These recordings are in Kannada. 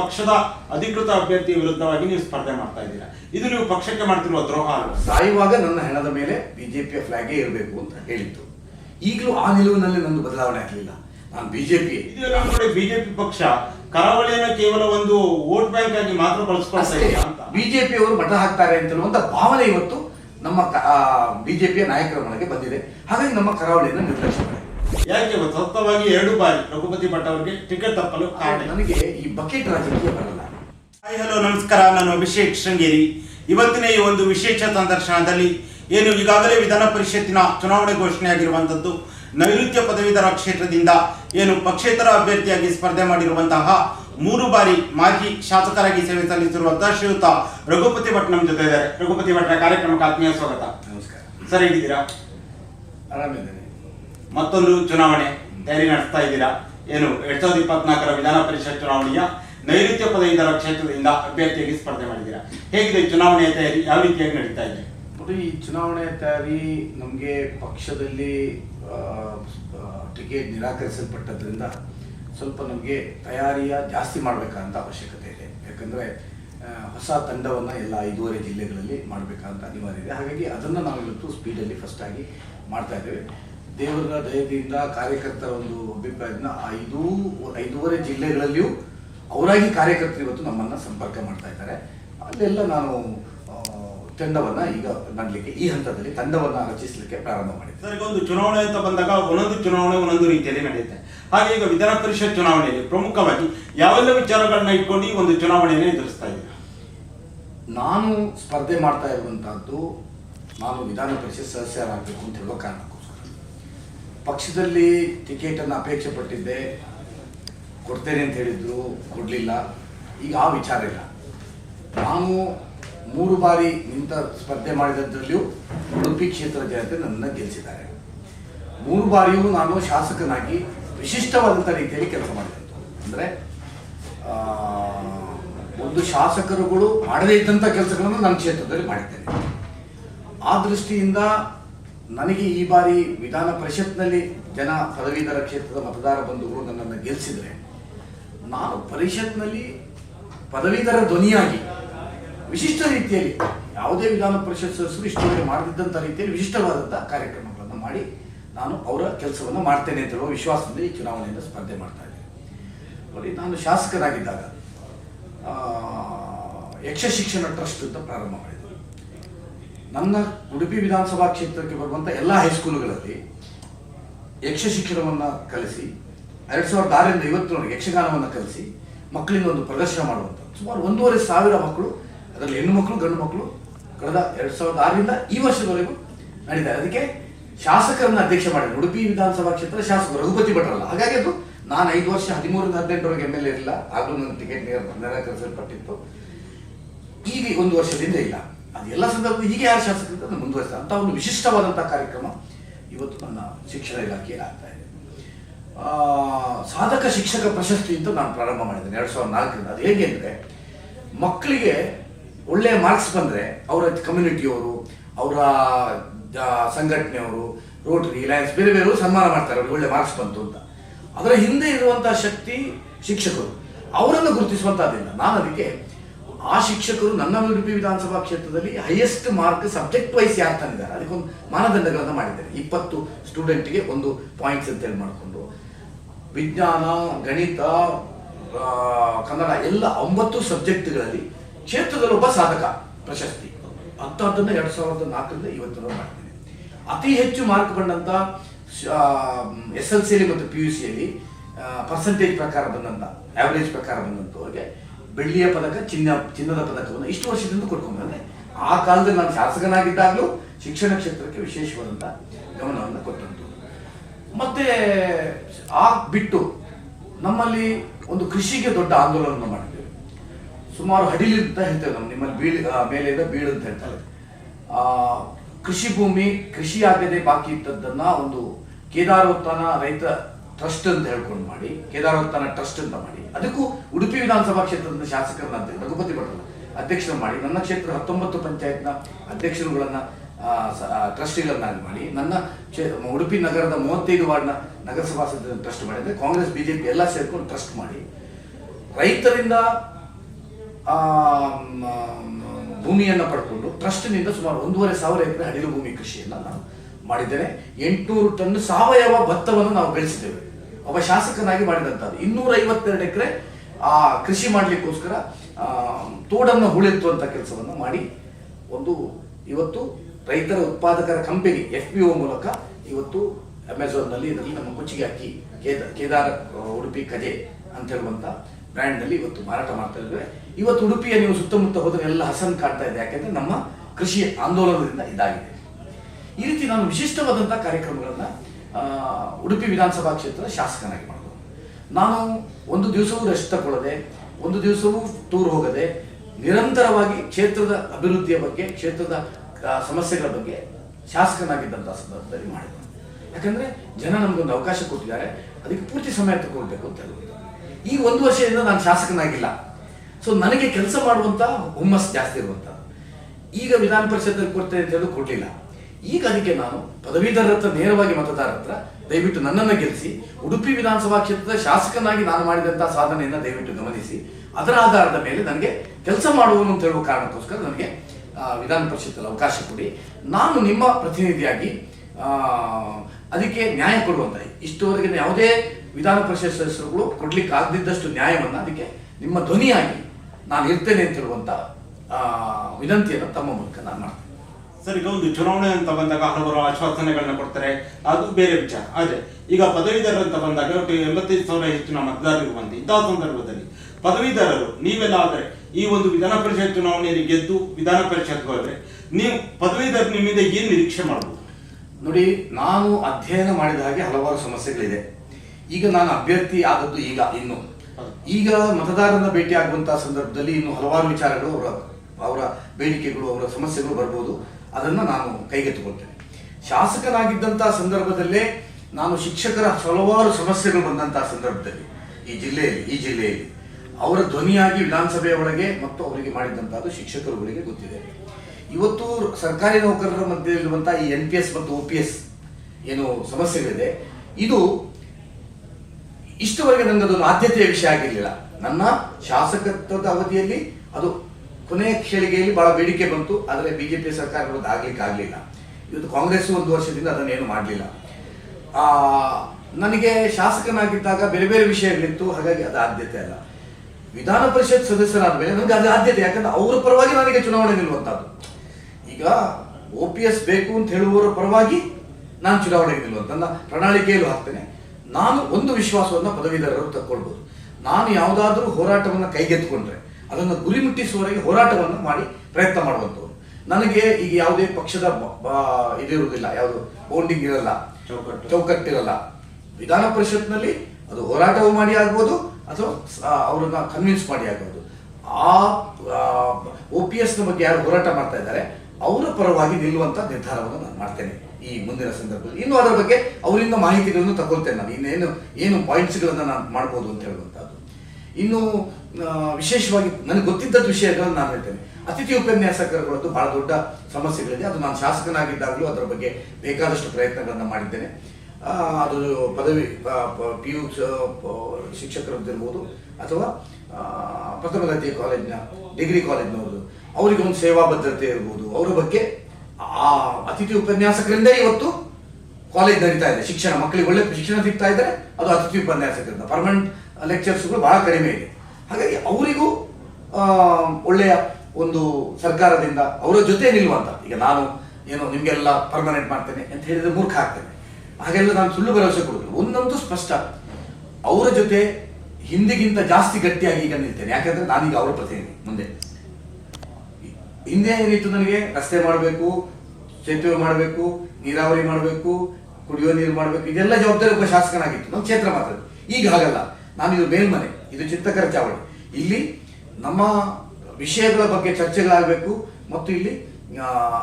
ಪಕ್ಷದ ಅಧಿಕೃತ ಅಭ್ಯರ್ಥಿ ವಿರುದ್ಧವಾಗಿ ನೀವು ಸ್ಪರ್ಧೆ ಮಾಡ್ತಾ ಇದ್ದೀರಾ. ಇದು ನೀವು ಪಕ್ಷಕ್ಕೆ ಮಾಡ್ತಿರುವ ದ್ರೋಹ ಅಲ್ಲ ಸಾಯುವಾಗ ನನ್ನ ಹೆಣದ ಮೇಲೆ ಬಿಜೆಪಿಯ ಫ್ಲಾಗೇ ಇರಬೇಕು ಅಂತ ಹೇಳಿತ್ತು. ಈಗಲೂ ಆ ನಿಲುವಿನಲ್ಲಿ ನಂದು ಬದಲಾವಣೆ ಆಗಲಿಲ್ಲ. ನಾನು ಬಿಜೆಪಿ ನೋಡಿ ಬಿಜೆಪಿ ಪಕ್ಷ ಕರಾವಳಿಯನ್ನು ಕೇವಲ ಒಂದು ವೋಟ್ ಬ್ಯಾಂಕ್ ಆಗಿ ಮಾತ್ರ ಬಳಸ್ಕೊಳ್ತಾ ಇಲ್ಲ ಬಿಜೆಪಿ ಅವರು ಮಠ ಹಾಕ್ತಾರೆ ಅಂತನ್ನುವಂತ ಭಾವನೆ ಇವತ್ತು ನಮ್ಮ ಬಿಜೆಪಿಯ ನಾಯಕರ ಮನೆಗೆ ಬಂದಿದೆ. ಹಾಗಾಗಿ ನಮ್ಮ ಕರಾವಳಿಯನ್ನು ನಿರ್ಲಕ್ಷ್ಯ ಯಾಕೆ ಸತ್ತವಾಗಿ ಎರಡು ಬಾರಿ ರಘುಪತಿ ಭಟ್ ಅವರಿಗೆ ಟಿಕೆಟ್ ತಪ್ಪಲು ಕಾರಣ ನನಗೆ ಈ ಬಕೆಟ್ ರಾಜಕೀಯ ಬರಲ್ಲ. ಹಾಯ್ ಹಲೋ ನಮಸ್ಕಾರ. ನಾನು ಅಭಿಷೇಕ್ ಶೃಂಗೇರಿ. ಇವತ್ತಿನ ಈ ಒಂದು ವಿಶೇಷ ಸಂದರ್ಶನದಲ್ಲಿ ಏನು ಈಗಾಗಲೇ ವಿಧಾನ ಪರಿಷತ್ತಿನ ಚುನಾವಣೆ ಘೋಷಣೆಯಾಗಿರುವಂಥದ್ದು ನೈಋತ್ಯ ಪದವೀಧರ ಕ್ಷೇತ್ರದಿಂದ ಏನು ಪಕ್ಷೇತರ ಅಭ್ಯರ್ಥಿಯಾಗಿ ಸ್ಪರ್ಧೆ ಮಾಡಿರುವಂತಹ ಮೂರು ಬಾರಿ ಮಾಜಿ ಶಾಸಕರಾಗಿ ಸೇವೆ ಸಲ್ಲಿಸಿರುವಂತಹ ಶ್ರೀಯುತ ರಘುಪತಿ ಭಟ್ ನಮ್ಮ ಜೊತೆ ಇದ್ದಾರೆ. ರಘುಪತಿ ಭಟ್ರ ಕಾರ್ಯಕ್ರಮಕ್ಕೆ ಆತ್ಮೀಯ ಸ್ವಾಗತ. ನಮಸ್ಕಾರ. ಸರ್ ಹೇಗಿದ್ದೀರಾ? ಆರಾಮಿದ್ದೇನೆ. ಮತ್ತೊಂದು ಚುನಾವಣೆ ತಯಾರಿ ನಡೆಸ್ತಾ ಇದ್ದೀರಾ? ಏನು, ಎರಡ್ ಸಾವಿರದ ಇಪ್ಪತ್ನಾಲ್ಕರ ವಿಧಾನ ಪರಿಷತ್ ಚುನಾವಣೆಯ ನೈಋತ್ಯ ಪದವೀಧರ ಕ್ಷೇತ್ರದಿಂದ ಅಭ್ಯರ್ಥಿಯಾಗಿ ಸ್ಪರ್ಧೆ ಮಾಡಿದ್ದೀರಾ? ಹೇಗಿದೆ ಚುನಾವಣೆಯ ತಯಾರಿ? ಯಾವ ರೀತಿಯಾಗಿ ನಡೀತಾ ಇದೆ? ನೋಡಿ, ಈ ಚುನಾವಣೆ ತಯಾರಿ ನಮಗೆ ಪಕ್ಷದಲ್ಲಿ ಟಿಕೆಟ್ ನಿರಾಕರಿಸಲ್ಪಟ್ಟದ್ರಿಂದ ಸ್ವಲ್ಪ ನಮಗೆ ತಯಾರಿಯ ಜಾಸ್ತಿ ಮಾಡಬೇಕಂತ ಅವಶ್ಯಕತೆ ಇದೆ. ಯಾಕಂದರೆ ಹೊಸ ತಂಡವನ್ನು ಎಲ್ಲ ಐದೂವರೆ ಜಿಲ್ಲೆಗಳಲ್ಲಿ ಮಾಡಬೇಕಂತ ಅನಿವಾರ್ಯ ಇದೆ. ಹಾಗಾಗಿ ಅದನ್ನು ನಾವು ಇವತ್ತು ಸ್ಪೀಡಲ್ಲಿ ಫಸ್ಟಾಗಿ ಮಾಡ್ತಾ ಇದ್ದೇವೆ. ದೇವರ ದಯದಿಂದ ಕಾರ್ಯಕರ್ತರ ಒಂದು ಅಭಿಪ್ರಾಯದಿಂದ ಐದೂ ಐದೂವರೆ ಜಿಲ್ಲೆಗಳಲ್ಲಿಯೂ ಅವರಾಗಿ ಕಾರ್ಯಕರ್ತರು ಇವತ್ತು ನಮ್ಮನ್ನು ಸಂಪರ್ಕ ಮಾಡ್ತಾ ಇದ್ದಾರೆ. ಅಲ್ಲೆಲ್ಲ ನಾನು ತಂಡವನ್ನು ಈಗ ಮಾಡಲಿಕ್ಕೆ ಈ ಹಂತದಲ್ಲಿ ತಂಡವನ್ನು ರಚಿಸಲಿಕ್ಕೆ ಪ್ರಾರಂಭ ಮಾಡಿದೆ ಸರ್ ಈಗ ಒಂದು ಚುನಾವಣೆ ಅಂತ ಬಂದಾಗ ಒಂದೊಂದು ಚುನಾವಣೆ ಒಂದೊಂದು ರೀತಿಯಲ್ಲಿ ನಡೆಯುತ್ತೆ. ಹಾಗೆ ಈಗ ವಿಧಾನ ಪರಿಷತ್ ಚುನಾವಣೆಯಲ್ಲಿ ಪ್ರಮುಖವಾಗಿ ಯಾವೆಲ್ಲ ವಿಚಾರಗಳನ್ನ ಇಟ್ಕೊಂಡು ಈ ಒಂದು ಚುನಾವಣೆಯನ್ನು ಎದುರಿಸ್ತಾ ಇದ್ದೀರಾ? ನಾನು ಸ್ಪರ್ಧೆ ಮಾಡ್ತಾ ಇರುವಂತಹದ್ದು ನಾನು ವಿಧಾನ ಪರಿಷತ್ ಸದಸ್ಯರಾಗಬೇಕು ಅಂತ ಹೇಳುವ ಕಾರಣಕ್ಕೋಸ್ಕರ ಪಕ್ಷದಲ್ಲಿ ಟಿಕೆಟನ್ನು ಅಪೇಕ್ಷೆ ಪಟ್ಟಿದ್ದೆ. ಕೊಡ್ತೇನೆ ಅಂತ ಹೇಳಿದ್ರು. ಕೊಡಲಿಲ್ಲ. ಈಗ ಆ ವಿಚಾರ ಇಲ್ಲ. ನಾನು ಮೂರು ಬಾರಿ ನಿಂತ ಸ್ಪರ್ಧೆ ಮಾಡಿದದ್ರಲ್ಲಿಯೂ ಉಡುಪಿ ಕ್ಷೇತ್ರ ಜನತೆ ನನ್ನನ್ನು ಗೆಲ್ಲಿಸಿದ್ದಾರೆ. ಮೂರು ಬಾರಿಯೂ ನಾನು ಶಾಸಕನಾಗಿ ವಿಶಿಷ್ಟವಾದಂಥ ರೀತಿಯಲ್ಲಿ ಕೆಲಸ ಮಾಡಿದಂಥ ಅಂದರೆ ಒಂದು ಶಾಸಕರುಗಳು ಮಾಡದೇ ಇದ್ದಂಥ ಕೆಲಸಗಳನ್ನು ನನ್ನ ಕ್ಷೇತ್ರದಲ್ಲಿ ಮಾಡಿದ್ದೇನೆ. ಆ ದೃಷ್ಟಿಯಿಂದ ನನಗೆ ಈ ಬಾರಿ ವಿಧಾನ ಪರಿಷತ್ನಲ್ಲಿ ಜನ ಪದವೀಧರ ಕ್ಷೇತ್ರದ ಮತದಾರ ಬಂಧುಗಳು ನನ್ನನ್ನು ಗೆಲ್ಲಿಸಿದರೆ ನಾನು ಪರಿಷತ್ನಲ್ಲಿ ಪದವೀಧರ ಧ್ವನಿಯಾಗಿ ವಿಶಿಷ್ಟ ರೀತಿಯಲ್ಲಿ, ಯಾವುದೇ ವಿಧಾನ ಪರಿಷತ್ ಸದಸ್ಯರು ಇಷ್ಟೊಂದು ಮಾಡದಿದ್ದಂಥ ರೀತಿಯಲ್ಲಿ ವಿಶಿಷ್ಟವಾದಂಥ ಕಾರ್ಯಕ್ರಮಗಳನ್ನು ಮಾಡಿ ನಾನು ಅವರ ಕೆಲಸವನ್ನು ಮಾಡ್ತೇನೆ ಅಂತ ಹೇಳುವ ವಿಶ್ವಾಸದಿಂದ ಈ ಚುನಾವಣೆಯಿಂದ ಸ್ಪರ್ಧೆ ಮಾಡ್ತಾ ಇದ್ದೇನೆ. ನಾನು ಶಾಸಕರಾಗಿದ್ದಾಗ ಯಕ್ಷ ಶಿಕ್ಷಣ ಟ್ರಸ್ಟ್ ಅಂತ ಪ್ರಾರಂಭ ನನ್ನ ಉಡುಪಿ ವಿಧಾನಸಭಾ ಕ್ಷೇತ್ರಕ್ಕೆ ಬರುವಂಥ ಎಲ್ಲ ಹೈಸ್ಕೂಲುಗಳಲ್ಲಿ ಯಕ್ಷ ಶಿಕ್ಷಣವನ್ನು ಕಲಿಸಿ, ಎರಡು ಸಾವಿರದ ಆರರಿಂದ ಇವತ್ತಿನವರೆಗೆ ಯಕ್ಷಗಾನವನ್ನು ಕಲಿಸಿ, ಮಕ್ಕಳಿಂದ ಒಂದು ಪ್ರದರ್ಶನ ಮಾಡುವಂಥ ಸುಮಾರು ಒಂದೂವರೆ ಸಾವಿರ ಮಕ್ಕಳು, ಅದರಲ್ಲಿ ಹೆಣ್ಣು ಮಕ್ಕಳು, ಗಂಡು ಮಕ್ಕಳು ಕಳೆದ ಎರಡು ಸಾವಿರದ ಆರರಿಂದ ಈ ವರ್ಷದವರೆಗೂ ನಡೀತಾರೆ ಅದಕ್ಕೆ ಶಾಸಕರನ್ನ ಅಧ್ಯಕ್ಷ ಮಾಡಿದ್ರು. ಉಡುಪಿ ವಿಧಾನಸಭಾ ಕ್ಷೇತ್ರ ಶಾಸಕ ರಘುಪತಿ ಭಟ್ರಲ್ಲ. ಹಾಗಾಗಿ ಅದು ನಾನು ಐದು ವರ್ಷ ಹದಿಮೂರರಿಂದ ಹದಿನೆಂಟರವರೆಗೆ ಎಂ ಎಲ್ ಎ ಇರಲಿಲ್ಲ. ಆಗಲೂ ನನ್ನ ಟಿಕೆಟ್ ನಿರಾಕರಿಸಲ್ಪಟ್ಟಿತ್ತು. ಈಗ ಒಂದು ವರ್ಷದಿಂದ ಇಲ್ಲ. ಅದು ಎಲ್ಲ ಸಂದರ್ಭದಲ್ಲಿ ಹೀಗೆ ಯಾರು ಶಾಸಕರು ಅದನ್ನು ಮುಂದುವರಿಸ್ತಾರೆ. ಅಂತ ಒಂದು ವಿಶಿಷ್ಟವಾದಂಥ ಕಾರ್ಯಕ್ರಮ ಇವತ್ತು ನನ್ನ ಶಿಕ್ಷಣ ಇಲಾಖೆಯಲ್ಲಿ ಆಗ್ತಾ ಇದೆ. ಸಾಧಕ ಶಿಕ್ಷಕ ಪ್ರಶಸ್ತಿ ಅಂತ ನಾನು ಪ್ರಾರಂಭ ಮಾಡಿದ್ದೇನೆ ಎರಡು ಸಾವಿರದ ನಾಲ್ಕರಿಂದ. ಅದು ಹೇಗೆ ಅಂದರೆ, ಮಕ್ಕಳಿಗೆ ಒಳ್ಳೆಯ ಮಾರ್ಕ್ಸ್ ಬಂದರೆ ಅವರ ಕಮ್ಯುನಿಟಿಯವರು ಅವರ ಸಂಘಟನೆಯವರು ರೋಟರಿ ರಿಲಯನ್ಸ್ ಬೇರೆ ಬೇರೆಯವರು ಸನ್ಮಾನ ಮಾಡ್ತಾರೆ, ಅವ್ರಿಗೆ ಒಳ್ಳೆ ಮಾರ್ಕ್ಸ್ ಬಂತು ಅಂತ. ಅದರ ಹಿಂದೆ ಇರುವಂಥ ಶಕ್ತಿ ಶಿಕ್ಷಕರು. ಅವರನ್ನು ಗುರುತಿಸುವಂಥದ್ದಿಲ್ಲ ನಾನು ಅದಕ್ಕೆ ಆ ಶಿಕ್ಷಕರು ನನ್ನ ಉಡುಪಿ ವಿಧಾನಸಭಾ ಕ್ಷೇತ್ರದಲ್ಲಿ ಹೈಯೆಸ್ಟ್ ಮಾರ್ಕ್ ಸಬ್ಜೆಕ್ಟ್ ವೈಸ್ ಯಾರು ತಂದಿದ್ದಾರೆ? ಅದಕ್ಕೊಂದು ಮಾನದಂಡಗಳನ್ನು ಮಾಡಿದ್ದಾರೆ. ಇಪ್ಪತ್ತು ಸ್ಟೂಡೆಂಟ್ಗೆ ಒಂದು ಪಾಯಿಂಟ್ಸ್ ಅಂತೇಳಿ ಮಾಡಿಕೊಂಡು ವಿಜ್ಞಾನ, ಗಣಿತ ಕನ್ನಡ ಎಲ್ಲ ಒಂಬತ್ತು ಸಬ್ಜೆಕ್ಟ್ಗಳಲ್ಲಿ ಕ್ಷೇತ್ರದಲ್ಲಿ ಒಬ್ಬ ಸಾಧಕ ಪ್ರಶಸ್ತಿ. ಅಂಥದ್ದನ್ನು ಎರಡು ಸಾವಿರದ ನಾಲ್ಕರಿಂದ ಇವತ್ತಿನ ಮಾಡ್ತೀನಿ. ಅತಿ ಹೆಚ್ಚು ಮಾರ್ಕ್ ಬಂದಂಥ ಎಸ್ ಎಲ್ ಸಿಯಲ್ಲಿ ಮತ್ತು ಪಿ ಯು ಸಿಯಲ್ಲಿ ಪರ್ಸೆಂಟೇಜ್ ಪ್ರಕಾರ ಬಂದಂಥ ಆವರೇಜ್ ಪ್ರಕಾರ ಬಂದಂಥವ್ರಿಗೆ ಬೆಳ್ಳಿಯ ಪದಕ, ಚಿನ್ನ, ಚಿನ್ನದ ಪದಕವನ್ನು ಇಷ್ಟು ವರ್ಷದಿಂದ ಕೊಟ್ಕೊಂಡು ಆ ಕಾಲದಲ್ಲಿ ನಾನು ಶಾಸಕನಾಗಿದ್ದಾಗಲೂ ಶಿಕ್ಷಣ ಕ್ಷೇತ್ರಕ್ಕೆ ವಿಶೇಷವಾದಂಥ ಗಮನವನ್ನು ಕೊಟ್ಟಂತು ಮತ್ತೆ ಆ ಬಿಟ್ಟು ನಮ್ಮಲ್ಲಿ ಒಂದು ಕೃಷಿಗೆ ದೊಡ್ಡ ಆಂದೋಲನವನ್ನು ಮಾಡಿದ್ದೇವೆ. ಸುಮಾರು ಹಡಿಲಿ ಅಂತ ಹೇಳ್ತೇವೆ ನಮ್ಮ ನಿಮ್ಮಲ್ಲಿ ಬೀಳ್ ಮೇಲೆ ಬೀಳು ಅಂತ ಹೇಳ್ತಾರೆ ಕೃಷಿ ಭೂಮಿ ಕೃಷಿ ಆಗದೆ ಬಾಕಿ ಇದ್ದದ್ದನ್ನ ಒಂದು ಕೇದಾರೋತ್ಥಾನ ರೈತ ಟ್ರಸ್ಟ್ ಅಂತ ಹೇಳ್ಕೊಂಡು ಮಾಡಿ ಕೇದಾರೋತ್ಥಾನ ಟ್ರಸ್ಟ್ ಅಂತ ಮಾಡಿ. ಅದಕ್ಕೂ ಉಡುಪಿ ವಿಧಾನಸಭಾ ಕ್ಷೇತ್ರದ ಶಾಸಕರನ್ನ ರಘುಪತಿ ಭಟ್ರನ್ನ ಅಧ್ಯಕ್ಷರು ಮಾಡಿ. ನನ್ನ ಕ್ಷೇತ್ರ ಹತ್ತೊಂಬತ್ತು ಪಂಚಾಯತ್ನ ಅಧ್ಯಕ್ಷರುಗಳನ್ನ ಟ್ರಸ್ಟಿಗಳನ್ನಾಗಿ ಮಾಡಿ. ನನ್ನ ಉಡುಪಿ ನಗರದ ಮೂವತ್ತೈದು ವಾರ್ಡ್ನ ನಗರಸಭಾ ಸದಸ್ಯ ಟ್ರಸ್ಟ್ ಮಾಡಿದ್ರೆ ಕಾಂಗ್ರೆಸ್, ಬಿಜೆಪಿ ಎಲ್ಲ ಸೇರ್ಕೊಂಡು ಟ್ರಸ್ಟ್ ಮಾಡಿ. ರೈತರಿಂದ ಭೂಮಿಯನ್ನು ಪಡ್ಕೊಂಡು ಟ್ರಸ್ಟ್ನಿಂದ ಸುಮಾರು ಒಂದೂವರೆ ಸಾವಿರ ಎಕರೆ ಅಡಿಲು ಭೂಮಿ ಕೃಷಿಯನ್ನು ನಾನು ಮಾಡಿದ್ದೇನೆ. ಎಂಟುನೂರು ಟನ್ ಸಾವಯವ ಭತ್ತವನ್ನು ನಾವು ಬೆಳೆಸಿದ್ದೇವೆ. ಒಬ್ಬ ಶಾಸಕನಾಗಿ ಮಾಡಿದಂಥದ್ದು ಇನ್ನೂರ ಐವತ್ತೆರಡು ಎಕರೆ, ಆ, ಕೃಷಿ ಮಾಡಲಿಕ್ಕೋಸ್ಕರ ತೋಡನ್ನು ಹೂಳೆತ್ತುವಂಥ ಕೆಲಸವನ್ನು ಮಾಡಿ ಒಂದು ಇವತ್ತು ರೈತರ ಉತ್ಪಾದಕರ ಕಂಪನಿ ಎಫ್ ಪಿ ಒ ಮೂಲಕ ಇವತ್ತು ಅಮೆಝಾನ್ನಲ್ಲಿ ಇದರಲ್ಲಿ ನಮ್ಮ ಕುಚ್ಚಿಗೆ ಅಕ್ಕಿ ಕೇದ, ಕೇದಾರ್ ಉಡುಪಿ ಕಜೆ ಅಂತ ಹೇಳುವಂಥ ಬ್ರ್ಯಾಂಡ್ನಲ್ಲಿ ಇವತ್ತು ಮಾರಾಟ ಮಾಡ್ತಾ ಇದ್ದೇವೆ. ಇವತ್ತು ಉಡುಪಿಯ ನೀವು ಸುತ್ತಮುತ್ತ ಹೋದರೆ ಎಲ್ಲ ಹಸನ್ ಕಾಣ್ತಾ ಇದೆ. ಯಾಕೆಂದ್ರೆ ನಮ್ಮ ಕೃಷಿ ಆಂದೋಲನದಿಂದ ಇದಾಗಿದೆ. ಈ ರೀತಿ ನಾನು ವಿಶಿಷ್ಟವಾದಂಥ ಕಾರ್ಯಕ್ರಮಗಳನ್ನು ಉಡುಪಿ ವಿಧಾನಸಭಾ ಕ್ಷೇತ್ರದ ಶಾಸಕನಾಗಿ ಮಾಡಿದ್ರು. ನಾನು ಒಂದು ದಿವಸವೂ ರೆಸ್ಟ್ ತಗೊಳ್ಳದೆ, ಒಂದು ದಿವಸವೂ ಟೂರ್ ಹೋಗದೆ, ನಿರಂತರವಾಗಿ ಕ್ಷೇತ್ರದ ಅಭಿವೃದ್ಧಿಯ ಬಗ್ಗೆ, ಕ್ಷೇತ್ರದ ಸಮಸ್ಯೆಗಳ ಬಗ್ಗೆ ಶಾಸಕನಾಗಿದ್ದಂಥ ಸಂದರ್ಭದಲ್ಲಿ ಮಾಡಿದ್ರು. ಯಾಕಂದರೆ ಜನ ನಮಗೊಂದು ಅವಕಾಶ ಕೊಟ್ಟಿದ್ದಾರೆ, ಅದಕ್ಕೆ ಪೂರ್ತಿ ಸಮಯ ತಗೊಳ್ಬೇಕು ಅಂತ ಹೇಳಿದ್ರು ಈ ಒಂದು ವರ್ಷದಿಂದ ನಾನು ಶಾಸಕನಾಗಿಲ್ಲ. ಸೊ ನನಗೆ ಕೆಲಸ ಮಾಡುವಂಥ ಹುಮ್ಮಸ್ ಜಾಸ್ತಿ ಇರುವಂಥ ಈಗ ವಿಧಾನ ಪರಿಷತ್ತಲ್ಲಿ ಕೊಡ್ತೇನೆ ಅಂತ ಹೇಳಿ ಕೊಡಲಿಲ್ಲ. ಈಗ ಅದಕ್ಕೆ ನಾನು ಪದವೀಧರ ಹತ್ರ ನೇರವಾಗಿ ಮತದಾರರ ಹತ್ರ ದಯವಿಟ್ಟು ನನ್ನನ್ನು ಗೆಲ್ಲಿಸಿ, ಉಡುಪಿ ವಿಧಾನಸಭಾ ಕ್ಷೇತ್ರದ ಶಾಸಕನಾಗಿ ನಾನು ಮಾಡಿದಂತಹ ಸಾಧನೆಯನ್ನು ದಯವಿಟ್ಟು ಗಮನಿಸಿ. ಅದರ ಆಧಾರದ ಮೇಲೆ ನನಗೆ ಕೆಲಸ ಮಾಡುವನು ಅಂತ ಹೇಳುವ ಕಾರಣಕ್ಕೋಸ್ಕರ ನನಗೆ ವಿಧಾನ ಪರಿಷತ್ತಲ್ಲಿ ಅವಕಾಶ ಕೊಡಿ. ನಾನು ನಿಮ್ಮ ಪ್ರತಿನಿಧಿಯಾಗಿ ಅದಕ್ಕೆ ನ್ಯಾಯ ಕೊಡುವಂತ ಇಷ್ಟುವರೆಗಿನ ಯಾವುದೇ ವಿಧಾನ ಪರಿಷತ್ ಸದಸ್ಯರುಗಳು ಕೊಡ್ಲಿಕ್ಕೆ ಆಗದಿದ್ದಷ್ಟು ನ್ಯಾಯವನ್ನು ಅದಕ್ಕೆ ನಿಮ್ಮ ಧ್ವನಿಯಾಗಿ ನಾನು ಇರ್ತೇನೆ ಅಂತ ವಿನಂತಿಯನ್ನು ತಮ್ಮ ಮೂಲಕ ನಾನು ಮಾಡ್ತೇನೆ. ಸರ್ ಈಗ ಒಂದು ಚುನಾವಣೆ ಅಂತ ಬಂದಾಗ ಹಲವಾರು ಆಶ್ವಾಸನೆಗಳನ್ನ ಕೊಡ್ತಾರೆ. ಅದು ಬೇರೆ ವಿಚಾರ. ಆದ್ರೆ ಈಗ ಪದವೀಧರರು ಅಂತ ಬಂದಾಗ ಒಟ್ಟು ಎಂಬತ್ತೈದು ಸಾವಿರ ಹೆಚ್ಚಿನ ಮತದಾರರು ಬಂದು ಇಂತಹ ಸಂದರ್ಭದಲ್ಲಿ ಪದವೀಧರರು ನೀವೆಲ್ಲ ಆದ್ರೆ ಈ ಒಂದು ವಿಧಾನ ಪರಿಷತ್ ಚುನಾವಣೆಯಲ್ಲಿ ಗೆದ್ದು ವಿಧಾನ ಪರಿಷತ್ ಹೋದ್ರೆ ನೀವು ಪದವೀಧರರು ನಿಮ್ಮಿಂದ ಏನು ನಿರೀಕ್ಷೆ ಮಾಡಬಹುದು ನೋಡಿ ನಾನು ಅಧ್ಯಯನ ಮಾಡಿದ ಹಾಗೆ ಹಲವಾರು ಸಮಸ್ಯೆಗಳಿದೆ. ಈಗ ನಾನು ಅಭ್ಯರ್ಥಿ ಆದದ್ದು ಈಗ ಇನ್ನು. ಈಗ ಮತದಾರರನ್ನ ಭೇಟಿ ಆಗುವಂತಹ ಸಂದರ್ಭದಲ್ಲಿ ಇನ್ನು ಹಲವಾರು ವಿಚಾರಗಳು ಅವರ ಅವರ ಬೇಡಿಕೆಗಳು ಅವರ ಸಮಸ್ಯೆಗಳು ಬರ್ಬೋದು. ಅದನ್ನು ನಾನು ಕೈಗೆತ್ತಿಕೊಳ್ತೇನೆ. ಶಾಸಕನಾಗಿದ್ದಂತಹ ಸಂದರ್ಭದಲ್ಲೇ ನಾನು ಶಿಕ್ಷಕರ ಹಲವಾರು ಸಮಸ್ಯೆಗಳು ಬಂದಂತಹ ಸಂದರ್ಭದಲ್ಲಿ, ಈ ಜಿಲ್ಲೆಯಲ್ಲಿ ಈ ಜಿಲ್ಲೆಯಲ್ಲಿ. ಅವರ ಧ್ವನಿಯಾಗಿ ವಿಧಾನಸಭೆಯ ಒಳಗೆ ಮತ್ತು ಅವರಿಗೆ ಮಾಡಿದಂತಹದ್ದು ಶಿಕ್ಷಕರುಗಳಿಗೆ ಗೊತ್ತಿದೆ. ಇವತ್ತು ಸರ್ಕಾರಿ ನೌಕರರ ಮಧ್ಯದಲ್ಲಿರುವಂತಹ ಈ ಎನ್ ಪಿ ಎಸ್ ಮತ್ತು ಒ ಪಿ ಎಸ್ ಏನು ಸಮಸ್ಯೆಗಳಿದೆ, ಇದು ಇಷ್ಟವರೆಗೆ ನನಗೆ ಅದೊಂದು ಆದ್ಯತೆಯ ವಿಷಯ ಆಗಿರಲಿಲ್ಲ. ನನ್ನ ಶಾಸಕತ್ವದ ಅವಧಿಯಲ್ಲಿ ಅದು ಕೊನೆಯ ಕ್ಷಳಿಗೆಯಲ್ಲಿ ಬಹಳ ಬೇಡಿಕೆ ಬಂತು, ಆದರೆ ಬಿಜೆಪಿ ಸರ್ಕಾರಗಳು ಆಗ್ಲಿಕ್ಕೆ ಆಗಲಿಲ್ಲ. ಇವತ್ತು ಕಾಂಗ್ರೆಸ್ ಒಂದು ವರ್ಷದಿಂದ ಅದನ್ನೇನು ಮಾಡಲಿಲ್ಲ. ನನಗೆ ಶಾಸಕನಾಗಿದ್ದಾಗ ಬೇರೆ ಬೇರೆ ವಿಷಯಗಳಿತ್ತು, ಹಾಗಾಗಿ ಅದು ಆದ್ಯತೆ ಅಲ್ಲ. ವಿಧಾನ ಪರಿಷತ್ ಸದಸ್ಯರಾದ ಮೇಲೆ ನನಗೆ ಅದು ಆದ್ಯತೆ, ಯಾಕಂದ್ರೆ ಅವರ ಪರವಾಗಿ ನನಗೆ ಚುನಾವಣೆ ನಿಲ್ಲುವಂಥದ್ದು. ಈಗ ಒ ಪಿ ಎಸ್ ಬೇಕು ಅಂತ ಹೇಳುವವರ ಪರವಾಗಿ ನಾನು ಚುನಾವಣೆಗೆ ನಿಲ್ಲುವಂತ ನನ್ನ ಪ್ರಣಾಳಿಕೆಯಲ್ಲೂ ಹಾಕ್ತೇನೆ. ನಾನು ಒಂದು ವಿಶ್ವಾಸವನ್ನು ಪದವೀಧರರು ತಕ್ಕೊಳ್ಬೋದು. ನಾನು ಯಾವುದಾದ್ರೂ ಹೋರಾಟವನ್ನು ಕೈಗೆತ್ತಿಕೊಂಡ್ರೆ ಅದನ್ನು ಗುರಿ ಮುಟ್ಟಿಸುವವರೆಗೆ ಹೋರಾಟವನ್ನು ಮಾಡಿ ಪ್ರಯತ್ನ ಮಾಡುವಂಥವ್ರು. ನನಗೆ ಈಗ ಯಾವುದೇ ಪಕ್ಷದ ಇದಿರುವುದಿಲ್ಲ ಯಾವುದು ಬೌಂಡಿಂಗ್ ಇರಲ್ಲ ಚೌಕಟ್ಟು. ಚೌಕಟ್ಟಿರಲ್ಲ. ವಿಧಾನ ಪರಿಷತ್ನಲ್ಲಿ ಅದು ಹೋರಾಟವೂ ಮಾಡಿ ಆಗ್ಬೋದು ಅಥವಾ ಅವರನ್ನ ಕನ್ವಿನ್ಸ್ ಮಾಡಿ ಆಗ್ಬೋದು. ಆ ಒ ಪಿ ಎಸ್ನ ಬಗ್ಗೆ ಯಾರು ಹೋರಾಟ ಮಾಡ್ತಾ ಇದ್ದಾರೆ ಅವರ ಪರವಾಗಿ ನಿಲ್ಲುವಂತ ನಿರ್ಧಾರವನ್ನು ನಾನು ಮಾಡ್ತೇನೆ ಈ ಮುಂದಿನ ಸಂದರ್ಭದಲ್ಲಿ. ಇನ್ನು ಅದರ ಬಗ್ಗೆ ಅವರಿಂದ ಮಾಹಿತಿಗಳನ್ನು ತಗೊಳ್ತೇನೆ ನಾನು. ಇನ್ನೇನು ಏನು ಪಾಯಿಂಟ್ಸ್ಗಳನ್ನು ನಾನು ಮಾಡ್ಬೋದು ಅಂತ ಹೇಳುವಂಥದ್ದು ಇನ್ನು ವಿಶೇಷವಾಗಿ ನನಗೆ ಗೊತ್ತಿದ್ದದ್ದು ವಿಷಯಗಳನ್ನು ನಾನು ಹೇಳ್ತೇನೆ. ಅತಿಥಿ ಉಪನ್ಯಾಸಕರುಗಳದ್ದು ಬಹಳ ದೊಡ್ಡ ಸಮಸ್ಯೆಗಳಿದೆ. ಅದು ನಾನು ಶಾಸಕನಾಗಿದ್ದಾಗಲೂ ಅದರ ಬಗ್ಗೆ ಬೇಕಾದಷ್ಟು ಪ್ರಯತ್ನಗಳನ್ನು ಮಾಡಿದ್ದೇನೆ. ಅದು ಪದವಿ ಪಿ ಯು ಶಿಕ್ಷಕರದ್ದಿರ್ಬೋದು ಅಥವಾ ಪ್ರಥಮ ದರ್ಜೆ ಕಾಲೇಜಿನ, ಡಿಗ್ರಿ ಕಾಲೇಜಿನವ್ರದ್ದು. ಅವರಿಗೆ ಒಂದು ಸೇವಾ ಭದ್ರತೆ ಇರ್ಬೋದು. ಅವರ ಬಗ್ಗೆ ಆ ಅತಿಥಿ ಉಪನ್ಯಾಸಕರಿಂದೇ ಇವತ್ತು ಕಾಲೇಜ್ ನಡೀತಾ ಇದೆ. ಶಿಕ್ಷಣ, ಮಕ್ಕಳಿಗೆ ಒಳ್ಳೆ ಶಿಕ್ಷಣ ಸಿಗ್ತಾ ಇದ್ದಾರೆ. ಅದು ಅತಿಥಿ ಉಪನ್ಯಾಸಕರಿಂದ. ಪರ್ಮನೆಂಟ್ ಲೆಕ್ಚರ್ಸ್ಗಳು ಬಹಳ ಕಡಿಮೆ ಇದೆ. ಹಾಗಾಗಿ ಅವರಿಗೂ ಒಳ್ಳೆಯ ಒಂದು ಸರ್ಕಾರದಿಂದ ಅವರ ಜೊತೆ ನಿಲ್ಲುವಂತ, ಈಗ ನಾನು ಏನು ನಿಮಗೆಲ್ಲ ಪರ್ಮನೆಂಟ್ ಮಾಡ್ತೇನೆ ಅಂತ ಹೇಳಿದ್ರೆ ಮೂರ್ಖ ಆಗ್ತೇನೆ. ಹಾಗೆಲ್ಲ ನಾನು ಸುಳ್ಳು ಭರವಸೆ ಕೊಡುದು ಒಂದಂತೂ ಸ್ಪಷ್ಟ. ಅವರ ಜೊತೆ ಹಿಂದಿಗಿಂತ ಜಾಸ್ತಿ ಗಟ್ಟಿಯಾಗಿ ಈಗ ನಿಲ್ತೇನೆ. ಯಾಕಂದ್ರೆ ನಾನೀಗ ಅವರ ಪ್ರತಿನಿಧಿ ಮುಂದೆ. ಹಿಂದೆ ಏನಿತ್ತು ನನಗೆ? ರಸ್ತೆ ಮಾಡಬೇಕು, ಸೇತುವೆ ಮಾಡಬೇಕು, ನೀರಾವರಿ ಮಾಡಬೇಕು ಕುಡಿಯುವ ನೀರು ಮಾಡಬೇಕು, ಇದೆಲ್ಲ ಜವಾಬ್ದಾರಿ ಒಬ್ಬ ಶಾಸಕನಾಗಿತ್ತು. ನಮ್ಮ ಕ್ಷೇತ್ರ ಮಾತ್ರ. ಈಗ ಹಾಗಲ್ಲ. ನಾನು ಇದು ಮೇಲ್ಮನೆ. ಇದು ಚಿಂತಕರ ಚಾವಡಿ ಇಲ್ಲಿ ನಮ್ಮ ವಿಷಯಗಳ ಬಗ್ಗೆ ಚರ್ಚೆಗಳಾಗಬೇಕು ಮತ್ತು ಇಲ್ಲಿ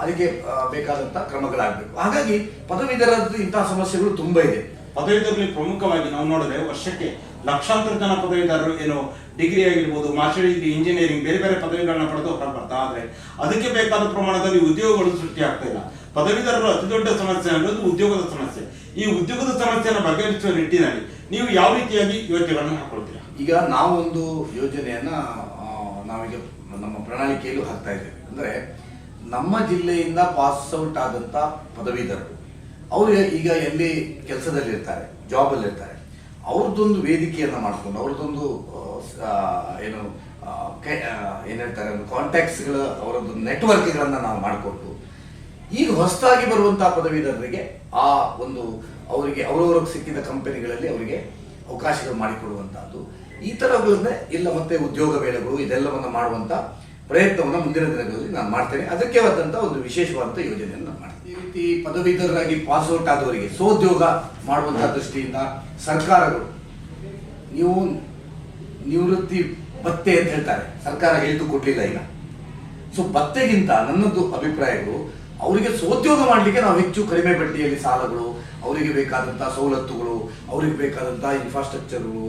ಅದಕ್ಕೆ ಬೇಕಾದಂತಹ ಬೇಕಾದಂತ ಕ್ರಮಗಳಾಗಬೇಕು. ಹಾಗಾಗಿ ಪದವೀಧರದ್ದು ಇಂತಹ ಸಮಸ್ಯೆಗಳು ತುಂಬಾ ಇದೆ. ಪದವೀಧರಲ್ಲಿ ಪ್ರಮುಖವಾಗಿ ನಾವು ನೋಡಿದ್ರೆ ವರ್ಷಕ್ಕೆ ಲಕ್ಷಾಂತರ ಜನ ಪದವೀಧರರು ಏನು ಡಿಗ್ರಿ ಆಗಿರ್ಬೋದು, ಮಾಸ್ಟರ್ ಡಿಗ್ರಿ, ಇಂಜಿನಿಯರಿಂಗ್, ಬೇರೆ ಬೇರೆ ಪದವಿಗಳನ್ನ ಪಡೆದು ಹೊರ ಬರ್ತಾ ಆದ್ರೆ ಅದಕ್ಕೆ ಬೇಕಾದ ಪ್ರಮಾಣದಲ್ಲಿ ಉದ್ಯೋಗಗಳು ಸೃಷ್ಟಿ ಆಗ್ತಾ ಇಲ್ಲ. ಪದವೀಧರರು ಅತಿ ದೊಡ್ಡ ಸಮಸ್ಯೆ ಅನ್ನೋದು ಉದ್ಯೋಗದ ಸಮಸ್ಯೆ. ಈ ಉದ್ಯೋಗದ ಸಮಸ್ಯೆಯನ್ನು ಬಗೆಹರಿಸುವ ನಿಟ್ಟಿನಲ್ಲಿ ನೀವು ಯಾವ ರೀತಿಯಾಗಿ ಯೋಜನೆಗಳನ್ನು ಹಾಕೊಳ್ತೀರಾ? ಈಗ ನಾವೊಂದು ಯೋಜನೆಯನ್ನ ನಾವೀಗ ನಮ್ಮ ಪ್ರಣಾಳಿಕೆಯಲ್ಲೂ ಹಾಕ್ತಾ ಇದ್ದೇವೆ. ಅಂದ್ರೆ ನಮ್ಮ ಜಿಲ್ಲೆಯಿಂದ ಪಾಸ್ ಔಟ್ ಆದಂತ ಪದವೀಧರರು ಅವರು ಈಗ ಎಲ್ಲಿ ಜಾಬ್ ಅಲ್ಲಿ ಇರ್ತಾರೆ ಅವ್ರದ್ದೊಂದು ವೇದಿಕೆಯನ್ನ ಮಾಡ್ಕೊಂಡು ಅವ್ರದ್ದೊಂದು ಏನು ಆ, ಏನ್ ಹೇಳ್ತಾರೆ ಒಂದು ಕಾಂಟ್ಯಾಕ್ಟ್ಸ್ಗಳ ಅವರದ್ದು ನೆಟ್ವರ್ಕ್ಗಳನ್ನ ನಾವು ಮಾಡಿಕೊಟ್ಟು ಈಗ ಹೊಸದಾಗಿ ಬರುವಂತಹ ಪದವೀಧರರಿಗೆ ಆ ಒಂದು ಅವರಿಗೆ ಅವರವ್ರಿಗೆ ಸಿಕ್ಕಿದ ಕಂಪನಿಗಳಲ್ಲಿ ಅವರಿಗೆ ಅವಕಾಶಗಳು ಮಾಡಿಕೊಡುವಂತಹದ್ದು. ಈ ಥರಗಳನ್ನೇ ಇಲ್ಲ ಮತ್ತೆ ಉದ್ಯೋಗ ವೇಳೆಗಳು ಇದೆಲ್ಲವನ್ನ ಮಾಡುವಂತ ಪ್ರಯತ್ನವನ್ನ ಮುಂದಿನ ದಿನಗಳಲ್ಲಿ ನಾನು ಮಾಡ್ತೇನೆ. ಅದಕ್ಕೆ ಆದಂಥ ಒಂದು ವಿಶೇಷವಾದಂಥ ಯೋಜನೆಯನ್ನು ನಾನು ಮಾಡ್ತೇನೆ. ಈ ರೀತಿ ಪದವೀಧರರಾಗಿ ಪಾಸ್ ಔಟ್ ಆದವರಿಗೆ ಸ್ವೋದ್ಯೋಗ ಮಾಡುವಂತಹ ದೃಷ್ಟಿಯಿಂದ ಸರ್ಕಾರಗಳು ನೀವು ನಿವೃತ್ತಿ ಭತ್ತೆ ಅಂತ ಹೇಳ್ತಾರೆ. ಸರ್ಕಾರ ಹೇಳಿದ್ದು ಕೊಡ್ಲಿಲ್ಲ ಈಗ. ಸೊ ಭತ್ತೆಗಿಂತ ನನ್ನದು ಅಭಿಪ್ರಾಯಗಳು, ಅವರಿಗೆ ಸೋದ್ಯೋಗ ಮಾಡಲಿಕ್ಕೆ ನಾವು ಹೆಚ್ಚು ಕಡಿಮೆ ಬಡ್ಡಿಯಲ್ಲಿ ಸಾಲಗಳು ಅವರಿಗೆ ಬೇಕಾದಂಥ ಸವಲತ್ತುಗಳು, ಅವರಿಗೆ ಬೇಕಾದಂಥ ಇನ್ಫ್ರಾಸ್ಟ್ರಕ್ಚರ್ಗಳು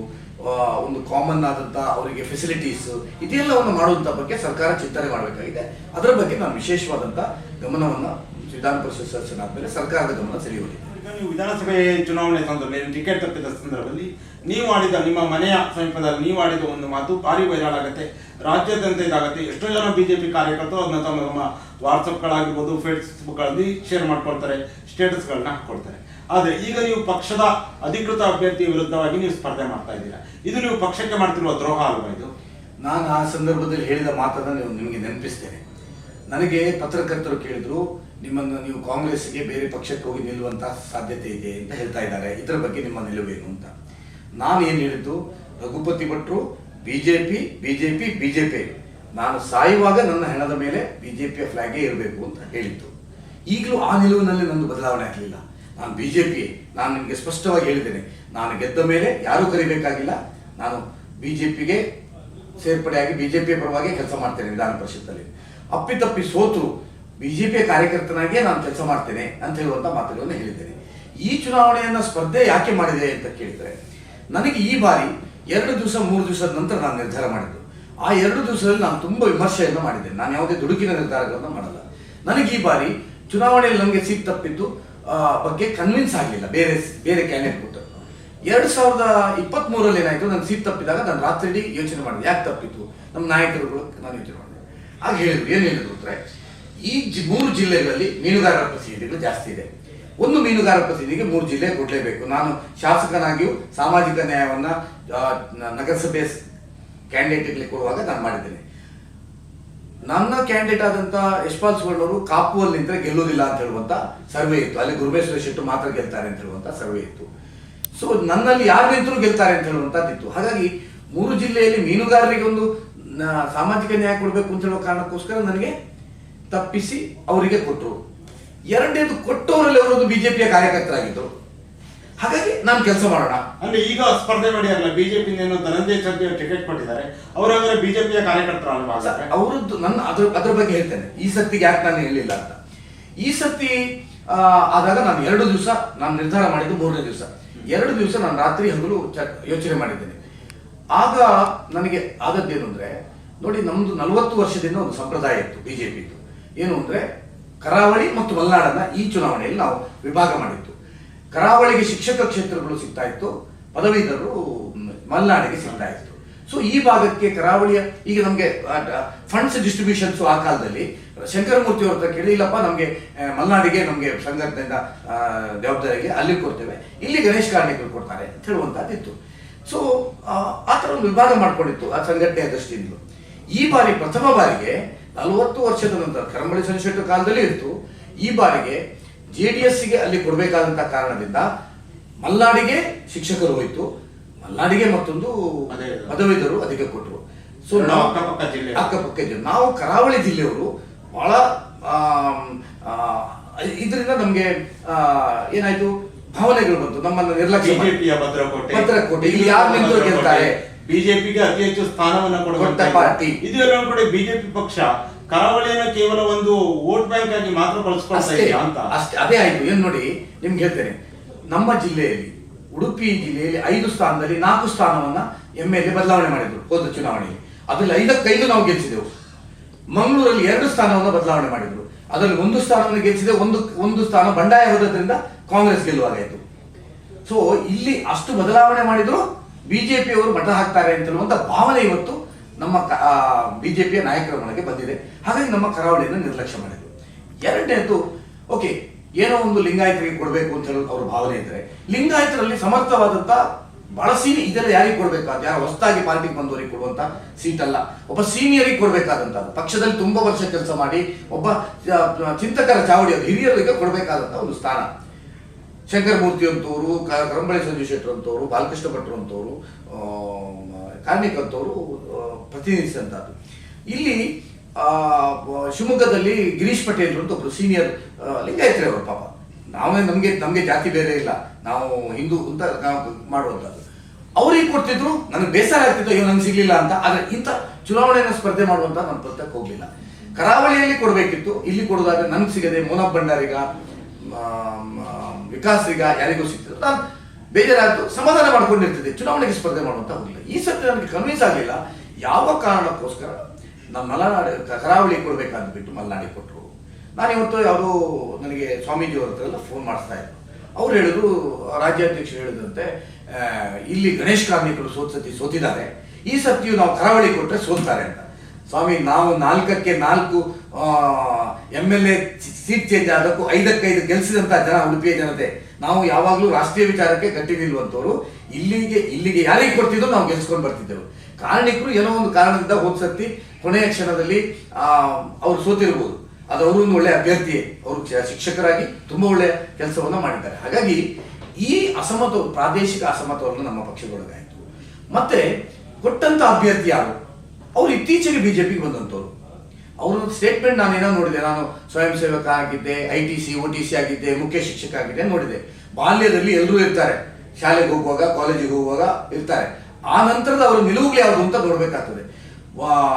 ಒಂದು ಕಾಮನ್ ಆದಂಥ ಅವರಿಗೆ ಫೆಸಿಲಿಟೀಸ್ ಇದೆಲ್ಲವನ್ನು ಮಾಡುವಂಥ ಬಗ್ಗೆ ಸರ್ಕಾರ ಚಿಂತನೆ ಮಾಡಬೇಕಾಗಿದೆ. ಅದರ ಬಗ್ಗೆ ನಾನು ವಿಶೇಷವಾದಂಥ ಗಮನವನ್ನು ವಿಧಾನ ಪರಿಷತ್ ಸದಸ್ಯನಾದ್ಮೇಲೆ ಸರ್ಕಾರದ ಗಮನ ಸೆಳೆಯುವುದಿಲ್ಲ ನೀವು ವಿಧಾನಸಭೆ ಚುನಾವಣೆ ಸಂದರ್ಭದಲ್ಲಿ ಟಿಕೆಟ್ ತಪ್ಪಿದ ಸಂದರ್ಭದಲ್ಲಿ, ನೀವು ಆಡಿದ ನಿಮ್ಮ ಮನೆಯ ಸಮೀಪದಲ್ಲಿ ನೀವು ಆಡಿದ ಒಂದು ಮಾತು ಭಾರಿ ವೈರಲ್ ಆಗುತ್ತೆ. ರಾಜ್ಯಾದ್ಯಂತ ಇದಾಗುತ್ತೆ. ಎಷ್ಟೋ ಜನ ಬಿಜೆಪಿ ಕಾರ್ಯಕರ್ತರು ಅದನ್ನ ತಮ್ಮ ತಮ್ಮ ವಾಟ್ಸಪ್ಗಳಾಗಿರ್ಬೋದು ಫೇಸ್ಬುಕ್ಗಳಲ್ಲಿ ಶೇರ್ ಮಾಡ್ಕೊಳ್ತಾರೆ ಸ್ಟೇಟಸ್ಗಳನ್ನ ಹಾಕೊಳ್ತಾರೆ. ಆದರೆ ಈಗ ನೀವು ಪಕ್ಷದ ಅಧಿಕೃತ ಅಭ್ಯರ್ಥಿಯ ವಿರುದ್ಧವಾಗಿ ನೀವು ಸ್ಪರ್ಧೆ ಮಾಡ್ತಾ ಇದ್ದೀರಾ? ಇದು ನೀವು ಪಕ್ಷಕ್ಕೆ ಮಾಡ್ತಿರುವ ದ್ರೋಹ ಅಲ್ವಾ ಇದು? ನಾನು ಆ ಸಂದರ್ಭದಲ್ಲಿ ಹೇಳಿದ ಮಾತನ್ನು ನೀವು ನಿಮಗೆ ನೆನಪಿಸ್ತೇನೆ. ನನಗೆ ಪತ್ರಕರ್ತರು ಕೇಳಿದ್ರು, ನಿಮ್ಮನ್ನು ನೀವು ಕಾಂಗ್ರೆಸ್ಗೆ ಬೇರೆ ಪಕ್ಷಕ್ಕೆ ಹೋಗಿ ನಿಲ್ಲುವಂತ ಸಾಧ್ಯತೆ ಇದೆ ಅಂತ ಹೇಳ್ತಾ ಇದ್ದಾರೆ. ಇದರ ಬಗ್ಗೆ ನಿಮ್ಮ ನಿಲುವೇನು ಅಂತ. ನಾನು ಏನು ಹೇಳಿದ್ದು? ರಘುಪತಿ ಭಟ್ರು, ಬಿಜೆಪಿ ಬಿಜೆಪಿ ಬಿಜೆಪಿ. ನಾನು ಸಾಯುವಾಗ ನನ್ನ ಹೆಣದ ಮೇಲೆ ಬಿಜೆಪಿಯ ಫ್ಲಾಗೇ ಇರಬೇಕು ಅಂತ ಹೇಳಿದ್ದು. ಈಗಲೂ ಆ ನಿಲುವಿನಲ್ಲಿ ನಂದು ಬದಲಾವಣೆ ಆಗಲಿಲ್ಲ. ನಾನು ಬಿ ಜೆ ಪಿ ನಾನು ನಿಮಗೆ ಸ್ಪಷ್ಟವಾಗಿ ಹೇಳಿದ್ದೇನೆ. ನಾನು ಗೆದ್ದ ಮೇಲೆ ಯಾರೂ ಕರಿಬೇಕಾಗಿಲ್ಲ. ನಾನು ಬಿ ಜೆ ಪಿಗೆ ಸೇರ್ಪಡೆಯಾಗಿ ಬಿಜೆಪಿ ಪರವಾಗಿ ಕೆಲಸ ಮಾಡ್ತೇನೆ ವಿಧಾನ ಪರಿಷತ್ತಲ್ಲಿ. ಅಪ್ಪಿತಪ್ಪಿ ಸೋತು ಬಿಜೆಪಿಯ ಕಾರ್ಯಕರ್ತನಾಗಿಯೇ ನಾನು ಕೆಲಸ ಮಾಡ್ತೇನೆ ಅಂತ ಹೇಳುವಂಥ ಮಾತುಗಳನ್ನು ಹೇಳಿದ್ದೇನೆ. ಈ ಚುನಾವಣೆಯನ್ನು ಸ್ಪರ್ಧೆ ಯಾಕೆ ಮಾಡಿದೆ ಅಂತ ಕೇಳಿದರೆ, ನನಗೆ ಈ ಬಾರಿ ಎರಡು ದಿವಸ, ಮೂರು ದಿವಸದ ನಂತರ ನಾನು ನಿರ್ಧಾರ ಮಾಡಿದ್ದು. ಆ ಎರಡು ದಿವಸದಲ್ಲಿ ನಾನು ತುಂಬಾ ವಿಮರ್ಶೆಯನ್ನು ಮಾಡಿದ್ದೇನೆ. ನಾನು ಯಾವುದೇ ದುಡುಕಿನ ನಿರ್ಧಾರಗಳನ್ನು ಮಾಡಲ್ಲ. ನನಗೆ ಈ ಬಾರಿ ಚುನಾವಣೆಯಲ್ಲಿ ನನಗೆ ಸೀಟ್ ತಪ್ಪಿದ್ದು ಬಗ್ಗೆ ಕನ್ವಿನ್ಸ್ ಆಗಲಿಲ್ಲ ಬೇರೆ ಬೇರೆ ಕ್ಯಾಂಡಿಡೇಟ್ ಕೊಟ್ಟು ಎರಡು ಸಾವಿರದ ಇಪ್ಪತ್ತ್ ಮೂರಲ್ಲಿ ಏನಾಯ್ತು? ನಾನು ಸೀಟ್ ತಪ್ಪಿದಾಗ ನಾನು ರಾತ್ರಿ ಯೋಚನೆ ಮಾಡಿದೆ. ಯಾಕೆ ತಪ್ಪಿತ್ತು? ನಮ್ಮ ನಾಯಕರುಗಳು ನಾನು ಯೋಚನೆ ಮಾಡಿದೆ. ಆಗ ಹೇಳಿದ್ರು. ಏನು ಹೇಳಿದ್ರು ಅಂದರೆ, ಈ ಮೂರು ಜಿಲ್ಲೆಗಳಲ್ಲಿ ಮೀನುಗಾರರ ಪ್ರಸಿದ್ಧಿಗಳು ಜಾಸ್ತಿ ಇದೆ. ಒಂದು ಮೀನುಗಾರ ಪ್ರತಿನಿಧಿಗೆ ಮೂರು ಜಿಲ್ಲೆ ಕೊಡಲೇಬೇಕು. ನಾನು ಶಾಸಕನಾಗಿಯೂ ಸಾಮಾಜಿಕ ನ್ಯಾಯವನ್ನ ನಗರಸಭೆ ಕ್ಯಾಂಡಿಡೇಟ್ಗಳಿಗೆ ಕೊಡುವಾಗ ನಾನು ಮಾಡಿದ್ದೇನೆ. ನನ್ನ ಕ್ಯಾಂಡಿಡೇಟ್ ಆದಂತ ಯಶ್ಪಾಲ್ ಸುವರ್ಣವರು ಕಾಪುವಲ್ಲಿ ನಿಂತರೆ ಗೆಲ್ಲುವುದಿಲ್ಲ ಅಂತ ಹೇಳುವಂತ ಸರ್ವೆ ಇತ್ತು. ಅಲ್ಲಿ ಗುರುಬೇಶ್ವರ ಶೆಟ್ಟು ಮಾತ್ರ ಗೆಲ್ತಾರೆ ಅಂತ ಹೇಳುವಂತ ಸರ್ವೆ ಇತ್ತು. ಸೊ ನನ್ನಲ್ಲಿ ಯಾರು ನಿಂತರೂ ಗೆಲ್ತಾರೆ ಅಂತ ಹೇಳುವಂತದ್ದಿತ್ತು ಹಾಗಾಗಿ ಮೂರು ಜಿಲ್ಲೆಯಲ್ಲಿ ಮೀನುಗಾರರಿಗೆ ಒಂದು ಸಾಮಾಜಿಕ ನ್ಯಾಯ ಕೊಡಬೇಕು ಅಂತ ಹೇಳುವ ಕಾರಣಕ್ಕೋಸ್ಕರ ನನಗೆ ತಪ್ಪಿಸಿ ಅವರಿಗೆ ಕೊಟ್ಟರು. ಎರಡನೇದು ಕೊಟ್ಟವರಲ್ಲಿ ಅವರೊಂದು ಬಿಜೆಪಿಯ ಕಾರ್ಯಕರ್ತರಾಗಿದ್ದರು. ಹಾಗಾಗಿ ನಾನು ಕೆಲಸ ಮಾಡೋಣ. ಅಂದ್ರೆ ಈಗ ಸ್ಪರ್ಧೆ ಮಾಡಿ ಅಲ್ಲ ಬಿಜೆಪಿ ಧನಂಜಯ ಅವರು ಟಿಕೆಟ್ ಕೊಟ್ಟಿದ್ದಾರೆ. ಅವರಾದ್ರೆ ಬಿಜೆಪಿಯ ಕಾರ್ಯಕರ್ತರ ಅಲ್ವಾ? ಅವರದ್ದು ನನ್ನ ಅದ್ರ ಅದ್ರ ಬಗ್ಗೆ ಹೇಳ್ತೇನೆ. ಈ ಸತ್ತಿಗೆ ಯಾಕೆ ನಾನು ಹೇಳಿಲ್ಲ ಅಂತ. ಈ ಸತಿ ಆದಾಗ ನಾನು ಎರಡು ದಿವಸ ನಾನು ನಿರ್ಧಾರ ಮಾಡಿದ್ದು ಮೂರನೇ ದಿವಸ. ಎರಡು ದಿವಸ ನಾನು ರಾತ್ರಿ ಹಗಲು ಯೋಚನೆ ಮಾಡಿದ್ದೇನೆ. ಆಗ ನನಗೆ ಆದದ್ದೇನು ಅಂದ್ರೆ ನೋಡಿ ನಮ್ದು ನಲವತ್ತು ವರ್ಷದಿಂದ ಒಂದು ಸಂಪ್ರದಾಯ ಇತ್ತು ಬಿಜೆಪಿದು. ಏನು ಅಂದ್ರೆ ಕರಾವಳಿ ಮತ್ತು ಮಲೆನಾಡನ್ನ ಈ ಚುನಾವಣೆಯಲ್ಲಿ ನಾವು ವಿಭಾಗ ಮಾಡಿತ್ತು ಕರಾವಳಿಗೆ ಶಿಕ್ಷಕ ಕ್ಷೇತ್ರಗಳು ಸಿಗ್ತಾ ಇತ್ತು, ಪದವೀಧರರು ಮಲೆನಾಡಿಗೆ ಸಿಗ್ತಾ ಇತ್ತು. ಸೊ ಈ ಭಾಗಕ್ಕೆ ಕರಾವಳಿಯ, ಈಗ ನಮಗೆ ಫಂಡ್ಸ್ ಡಿಸ್ಟ್ರಿಬ್ಯೂಷನ್ಸ್ ಆ ಕಾಲದಲ್ಲಿ, ಶಂಕರಮೂರ್ತಿ ಅವ್ರ ಹತ್ರ ಕೇಳಿ ಇಲ್ಲಪ್ಪ, ನಮಗೆ ಮಲೆನಾಡಿಗೆ ನಮಗೆ ಸಂಘಟನೆಯಿಂದ ಜವಾಬ್ದಾರಿಗೆ ಅಲ್ಲಿ ಕೊಡ್ತೇವೆ. ಇಲ್ಲಿ ಗಣೇಶ್ ಕಾರ್ಣಿಕರು ಕೊಡ್ತಾರೆ ಅಂತ ಹೇಳುವಂತಹದ್ದಿತ್ತು ಸೊ ಆ ಥರ ಒಂದು ವಿಭಾಗ ಮಾಡ್ಕೊಂಡಿತ್ತು ಆ ಸಂಘಟನೆಯ ದೃಷ್ಟಿಯಿಂದ ಈ ಬಾರಿ, ಪ್ರಥಮ ಬಾರಿಗೆ ನಲವತ್ತು ವರ್ಷದ ನಂತರ ಕರಮಳಿ ಸೋಮಶೇಖರ ಕಾಲದಲ್ಲಿ ಇತ್ತು ಈ ಬಾರಿಗೆ ಜೆ ಡಿ ಎಸ್ಗೆ ಅಲ್ಲಿ ಕೊಡಬೇಕಾದಂತ ಕಾರಣದಿಂದ ಮಲ್ನಾಡಿಗೆ ಶಿಕ್ಷಕರು ಹೋಯ್ತು ಮಲ್ನಾಡಿಗೆ ಮತ್ತೊಂದು. ಪದವೀಧರು ಅದಕ್ಕೆ ಕೊಟ್ಟರು ಸೊ ನಾವು ಅಕ್ಕಪಕ್ಕ ಜಿಲ್ಲೆ. ಅಕ್ಕಪಕ್ಕ ಜಿಲ್ಲೆ ನಾವು ಕರಾವಳಿ ಜಿಲ್ಲೆಯವರು ಬಹಳ ಇದರಿಂದ ನಮಗೆ ಏನಾಯ್ತು ಭಾವನೆಗಳು ಬಂತು ನಮ್ಮನ್ನು ನಿರ್ಲಕ್ಷ್ಯ ಭದ್ರಕೋಟೆ. ಇಲ್ಲಿ ಯಾರು ನಿಂತು ಗೆಲ್ತಾರೆ? ಬಿಜೆಪಿಗೆ ಅತಿ ಹೆಚ್ಚು ಸ್ಥಾನವನ್ನ ಕೊಡುವಂತ ಪಾರ್ಟಿ. ಇದು ಎಲ್ಲ ಒಂದ್ ಬಿಜೆಪಿ ಪಕ್ಷ ಕರಾವಳಿಯನ್ನ ಕೇವಲ ಒಂದು ವೋಟ್ ಬ್ಯಾಂಕ್ ಆಗಿ ಮಾತ್ರ ಬಳಸ್ಕೊಳ್ತಾ ಅಂತ? ಅಷ್ಟೇ ಅದೇ ಆಯ್ತು. ಏನ್ ನೋಡಿ ನಿಮ್ಗೆ ಹೇಳ್ತೇನೆ. ನಮ್ಮ ಜಿಲ್ಲೆಯಲ್ಲಿ ಉಡುಪಿ ಜಿಲ್ಲೆಯಲ್ಲಿ ಐದು ಸ್ಥಾನದಲ್ಲಿ ನಾಲ್ಕು ಸ್ಥಾನವನ್ನ ಎಂ ಎಲ್ ಎ ಬದಲಾವಣೆ ಮಾಡಿದ್ರು ಹೋದ ಚುನಾವಣೆಯಲ್ಲಿ. ಅದರಲ್ಲಿ ಐದಕ್ಕೈದು ನಾವು ಗೆಲ್ಸಿದೆವು. ಮಂಗಳೂರಲ್ಲಿ ಎರಡು ಸ್ಥಾನವನ್ನು ಬದಲಾವಣೆ ಮಾಡಿದ್ರು. ಅದರಲ್ಲಿ ಒಂದು ಸ್ಥಾನವನ್ನು ಗೆಲ್ಸಿದೆ ಒಂದು ಒಂದು ಸ್ಥಾನ ಬಂಡಾಯ ಹೋದ್ರಿಂದ ಕಾಂಗ್ರೆಸ್ ಗೆಲ್ಲುವಾಗಾಯಿತು ಸೊ ಇಲ್ಲಿ ಅಷ್ಟು ಬದಲಾವಣೆ ಮಾಡಿದ್ರು ಬಿಜೆಪಿಯವರು ಮಠ ಹಾಕ್ತಾರೆ ಅಂತನ್ನುವಂಥ ಭಾವನೆ ಇವತ್ತು ನಮ್ಮ ಬಿಜೆಪಿಯ ನಾಯಕರ ಮನೆಗೆ ಬಂದಿದೆ. ಹಾಗಾಗಿ ನಮ್ಮ ಕರಾವಳಿಯನ್ನು ನಿರ್ಲಕ್ಷ್ಯ ಮಾಡಿದ್ರು. ಎರಡನೇದು, ಓಕೆ, ಏನೋ ಒಂದು ಲಿಂಗಾಯತರಿಗೆ ಕೊಡಬೇಕು ಅಂತ ಹೇಳೋದು ಅವ್ರ ಭಾವನೆ ಇದ್ದರೆ ಲಿಂಗಾಯತರಲ್ಲಿ ಸಮರ್ಥವಾದಂತ ಬಹಳ ಇದೆಲ್ಲ ಯಾರಿಗೆ ಕೊಡಬೇಕಾದ? ಯಾರು ಹೊಸದಾಗಿ ಪಾರ್ಟಿಗೆ ಬಂದವರಿಗೆ ಕೊಡುವಂತ ಸೀಟ್ ಅಲ್ಲ ಒಬ್ಬ ಸೀನಿಯರಿಗೆ ಕೊಡಬೇಕಾದಂತ ಪಕ್ಷದಲ್ಲಿ ತುಂಬಾ ವರ್ಷ ಕೆಲಸ ಮಾಡಿ, ಒಬ್ಬ ಚಿಂತಕರ ಚಾವಡಿ, ಅದು ಹಿರಿಯರಿಗೆ ಕೊಡಬೇಕಾದಂಥ ಒಂದು ಸ್ಥಾನ. ಶಂಕರಮೂರ್ತಿ ಅಂತವರು ಕರಂಬಳಿ ಸಂಜಯ್ ಶೆಟ್ಟರ್ ಅಂತವರು ಬಾಲಕೃಷ್ಣ ಭಟ್ರು ಅಂತವರು ಕಾರ್ಮಿಕ್ ಅಂತವರು ಪ್ರತಿನಿಧಿಸಿದಂಥದ್ದು ಇಲ್ಲಿ ಶಿವಮೊಗ್ಗದಲ್ಲಿ ಗಿರೀಶ್ ಪಟೇಲ್ ಅಂತ ಒಬ್ರು ಸೀನಿಯರ್ ಲಿಂಗಾಯತ್ರಿ ಅವರು ಪಾಪ. ನಾವೇ ನಮಗೆ ನಮಗೆ ಜಾತಿ ಬೇರೆ ಇಲ್ಲ. ನಾವು ಹಿಂದೂ ಅಂತ ನಾವು ಮಾಡುವಂಥದ್ದು ಅವ್ರಿಗೆ ಕೊಡ್ತಿದ್ರು, ನನಗೆ ಬೇಸರ ಆಗ್ತಿತ್ತು, ಅಯ್ಯೋ, ನಂಗೆ ಸಿಗ್ಲಿಲ್ಲ ಅಂತ. ಆದ್ರೆ ಇಂಥ ಚುನಾವಣೆಯನ್ನು ಸ್ಪರ್ಧೆ ಮಾಡುವಂತ ನನ್ನ ಹೋಗ್ಲಿಲ್ಲ. ಕರಾವಳಿಯಲ್ಲಿ ಕೊಡಬೇಕಿತ್ತು, ಇಲ್ಲಿ ಕೊಡೋದಾದ್ರೆ ನನಗೆ ಸಿಗದೆ ಮೋನಪ್ ಭಂಡಾರಿಗ ಆಮ್, ಈಗ ಯಾರಿಗೂ ಸಿಗ್ತದೆ. ನಾನು ಬೇಜಾರಾಯಿತು ಸಮಾಧಾನ ಮಾಡ್ಕೊಂಡಿರ್ತದೆ ಚುನಾವಣೆಗೆ ಸ್ಪರ್ಧೆ ಮಾಡುವಂತ ಹೋಗಿಲ್ಲ ಈ ಸತಿ ನನಗೆ ಕನ್ವಿನ್ಸ್ ಆಗಲಿಲ್ಲ. ಯಾವ ಕಾರಣಕ್ಕೋಸ್ಕರ ನಮ್ಮ ಮಲೆನಾಡು ಕರಾವಳಿ ಕೊಡಬೇಕಾದ್ ಬಿಟ್ಟು ಮಲೆನಾಡಿಗೆ ಕೊಟ್ಟರು ನಾನು ಇವತ್ತು ಯಾವುದೋ ನನಗೆ ಸ್ವಾಮೀಜಿ ಅವ್ರ ಹತ್ರ ಫೋನ್ ಮಾಡಿಸ್ತಾ ಇದ್ರು ಅವ್ರು ಹೇಳಿದ್ರು ರಾಜ್ಯಾಧ್ಯಕ್ಷರು ಹೇಳಿದಂತೆ ಇಲ್ಲಿ ಗಣೇಶ್ ಕಾರ್ಮಿಕರು ಸೋತ್ ಸತಿ ಸೋತಿದ್ದಾರೆ. ಈ ಸತಿಯು ನಾವು ಕರಾವಳಿ ಕೊಟ್ಟರೆ ಸೋಲ್ತಾರೆ ಅಂತ. ಸ್ವಾಮಿ ನಾವು ನಾಲ್ಕಕ್ಕೆ ನಾಲ್ಕು M L A seat change ಆದಕ್ಕೂ ಐದಕ್ಕೈದು ಗೆಲ್ಸಿದಂತ ಜನ ಉಡುಪಿಯ ಜನತೆ. ನಾವು ಯಾವಾಗಲೂ ರಾಷ್ಟ್ರೀಯ ವಿಚಾರಕ್ಕೆ ಗಟ್ಟಿ ನಿಲ್ಲುವಂಥವ್ರು. ಇಲ್ಲಿಗೆ ಇಲ್ಲಿಗೆ ಯಾರಿಗೆ ಕೊಡ್ತಿದ್ರು ನಾವು ಗೆಲ್ಸ್ಕೊಂಡು ಬರ್ತಿದ್ದೆವು. ಕಾರಣಿಕರು ಏನೋ ಒಂದು ಕಾರಣದಿಂದ ಹೋದ್ಸತಿ ಕೊನೆಯ ಕ್ಷಣದಲ್ಲಿ ಆ, ಅವ್ರು ಸೋತಿರ್ಬೋದು. ಅದು ಅವರು ಒಂದು ಒಳ್ಳೆ ಅಭ್ಯರ್ಥಿ ಅವರು ಶಿಕ್ಷಕರಾಗಿ ತುಂಬಾ ಒಳ್ಳೆಯ ಕೆಲಸವನ್ನು ಮಾಡಿದ್ದಾರೆ. ಹಾಗಾಗಿ ಈ ಅಸಮತೋಲ ಪ್ರಾದೇಶಿಕ ಅಸಮತೋಲನ ನಮ್ಮ ಪಕ್ಷದೊಳಗಾಯಿತು. ಮತ್ತೆ ಕೊಟ್ಟಂತ ಅಭ್ಯರ್ಥಿ ಯಾರು? ಅವ್ರು ಇತ್ತೀಚೆಗೆ ಬಿಜೆಪಿಗೆ ಬಂದಂತವ್ರು ಅವ್ರ ಸ್ಟೇಟ್ಮೆಂಟ್ ನಾನು ಏನೋ ನೋಡಿದೆ. ನಾನು ಸ್ವಯಂ ಸೇವಕ ಆಗಿದ್ದೆ I T C O T C ಆಗಿದ್ದೆ, ಮುಖ್ಯ ಶಿಕ್ಷಕ ಆಗಿದ್ದೆ ನೋಡಿದೆ. ಬಾಲ್ಯದಲ್ಲಿ ಎಲ್ಲರೂ ಇರ್ತಾರೆ. ಶಾಲೆಗೆ ಹೋಗುವಾಗ ಕಾಲೇಜಿಗೆ ಹೋಗುವಾಗ ಇರ್ತಾರೆ. ಆ ನಂತರದ ಅವರು ನಿಲುವುಗಳು ಯಾವುದು ಅಂತ ನೋಡಬೇಕಾಗ್ತದೆ.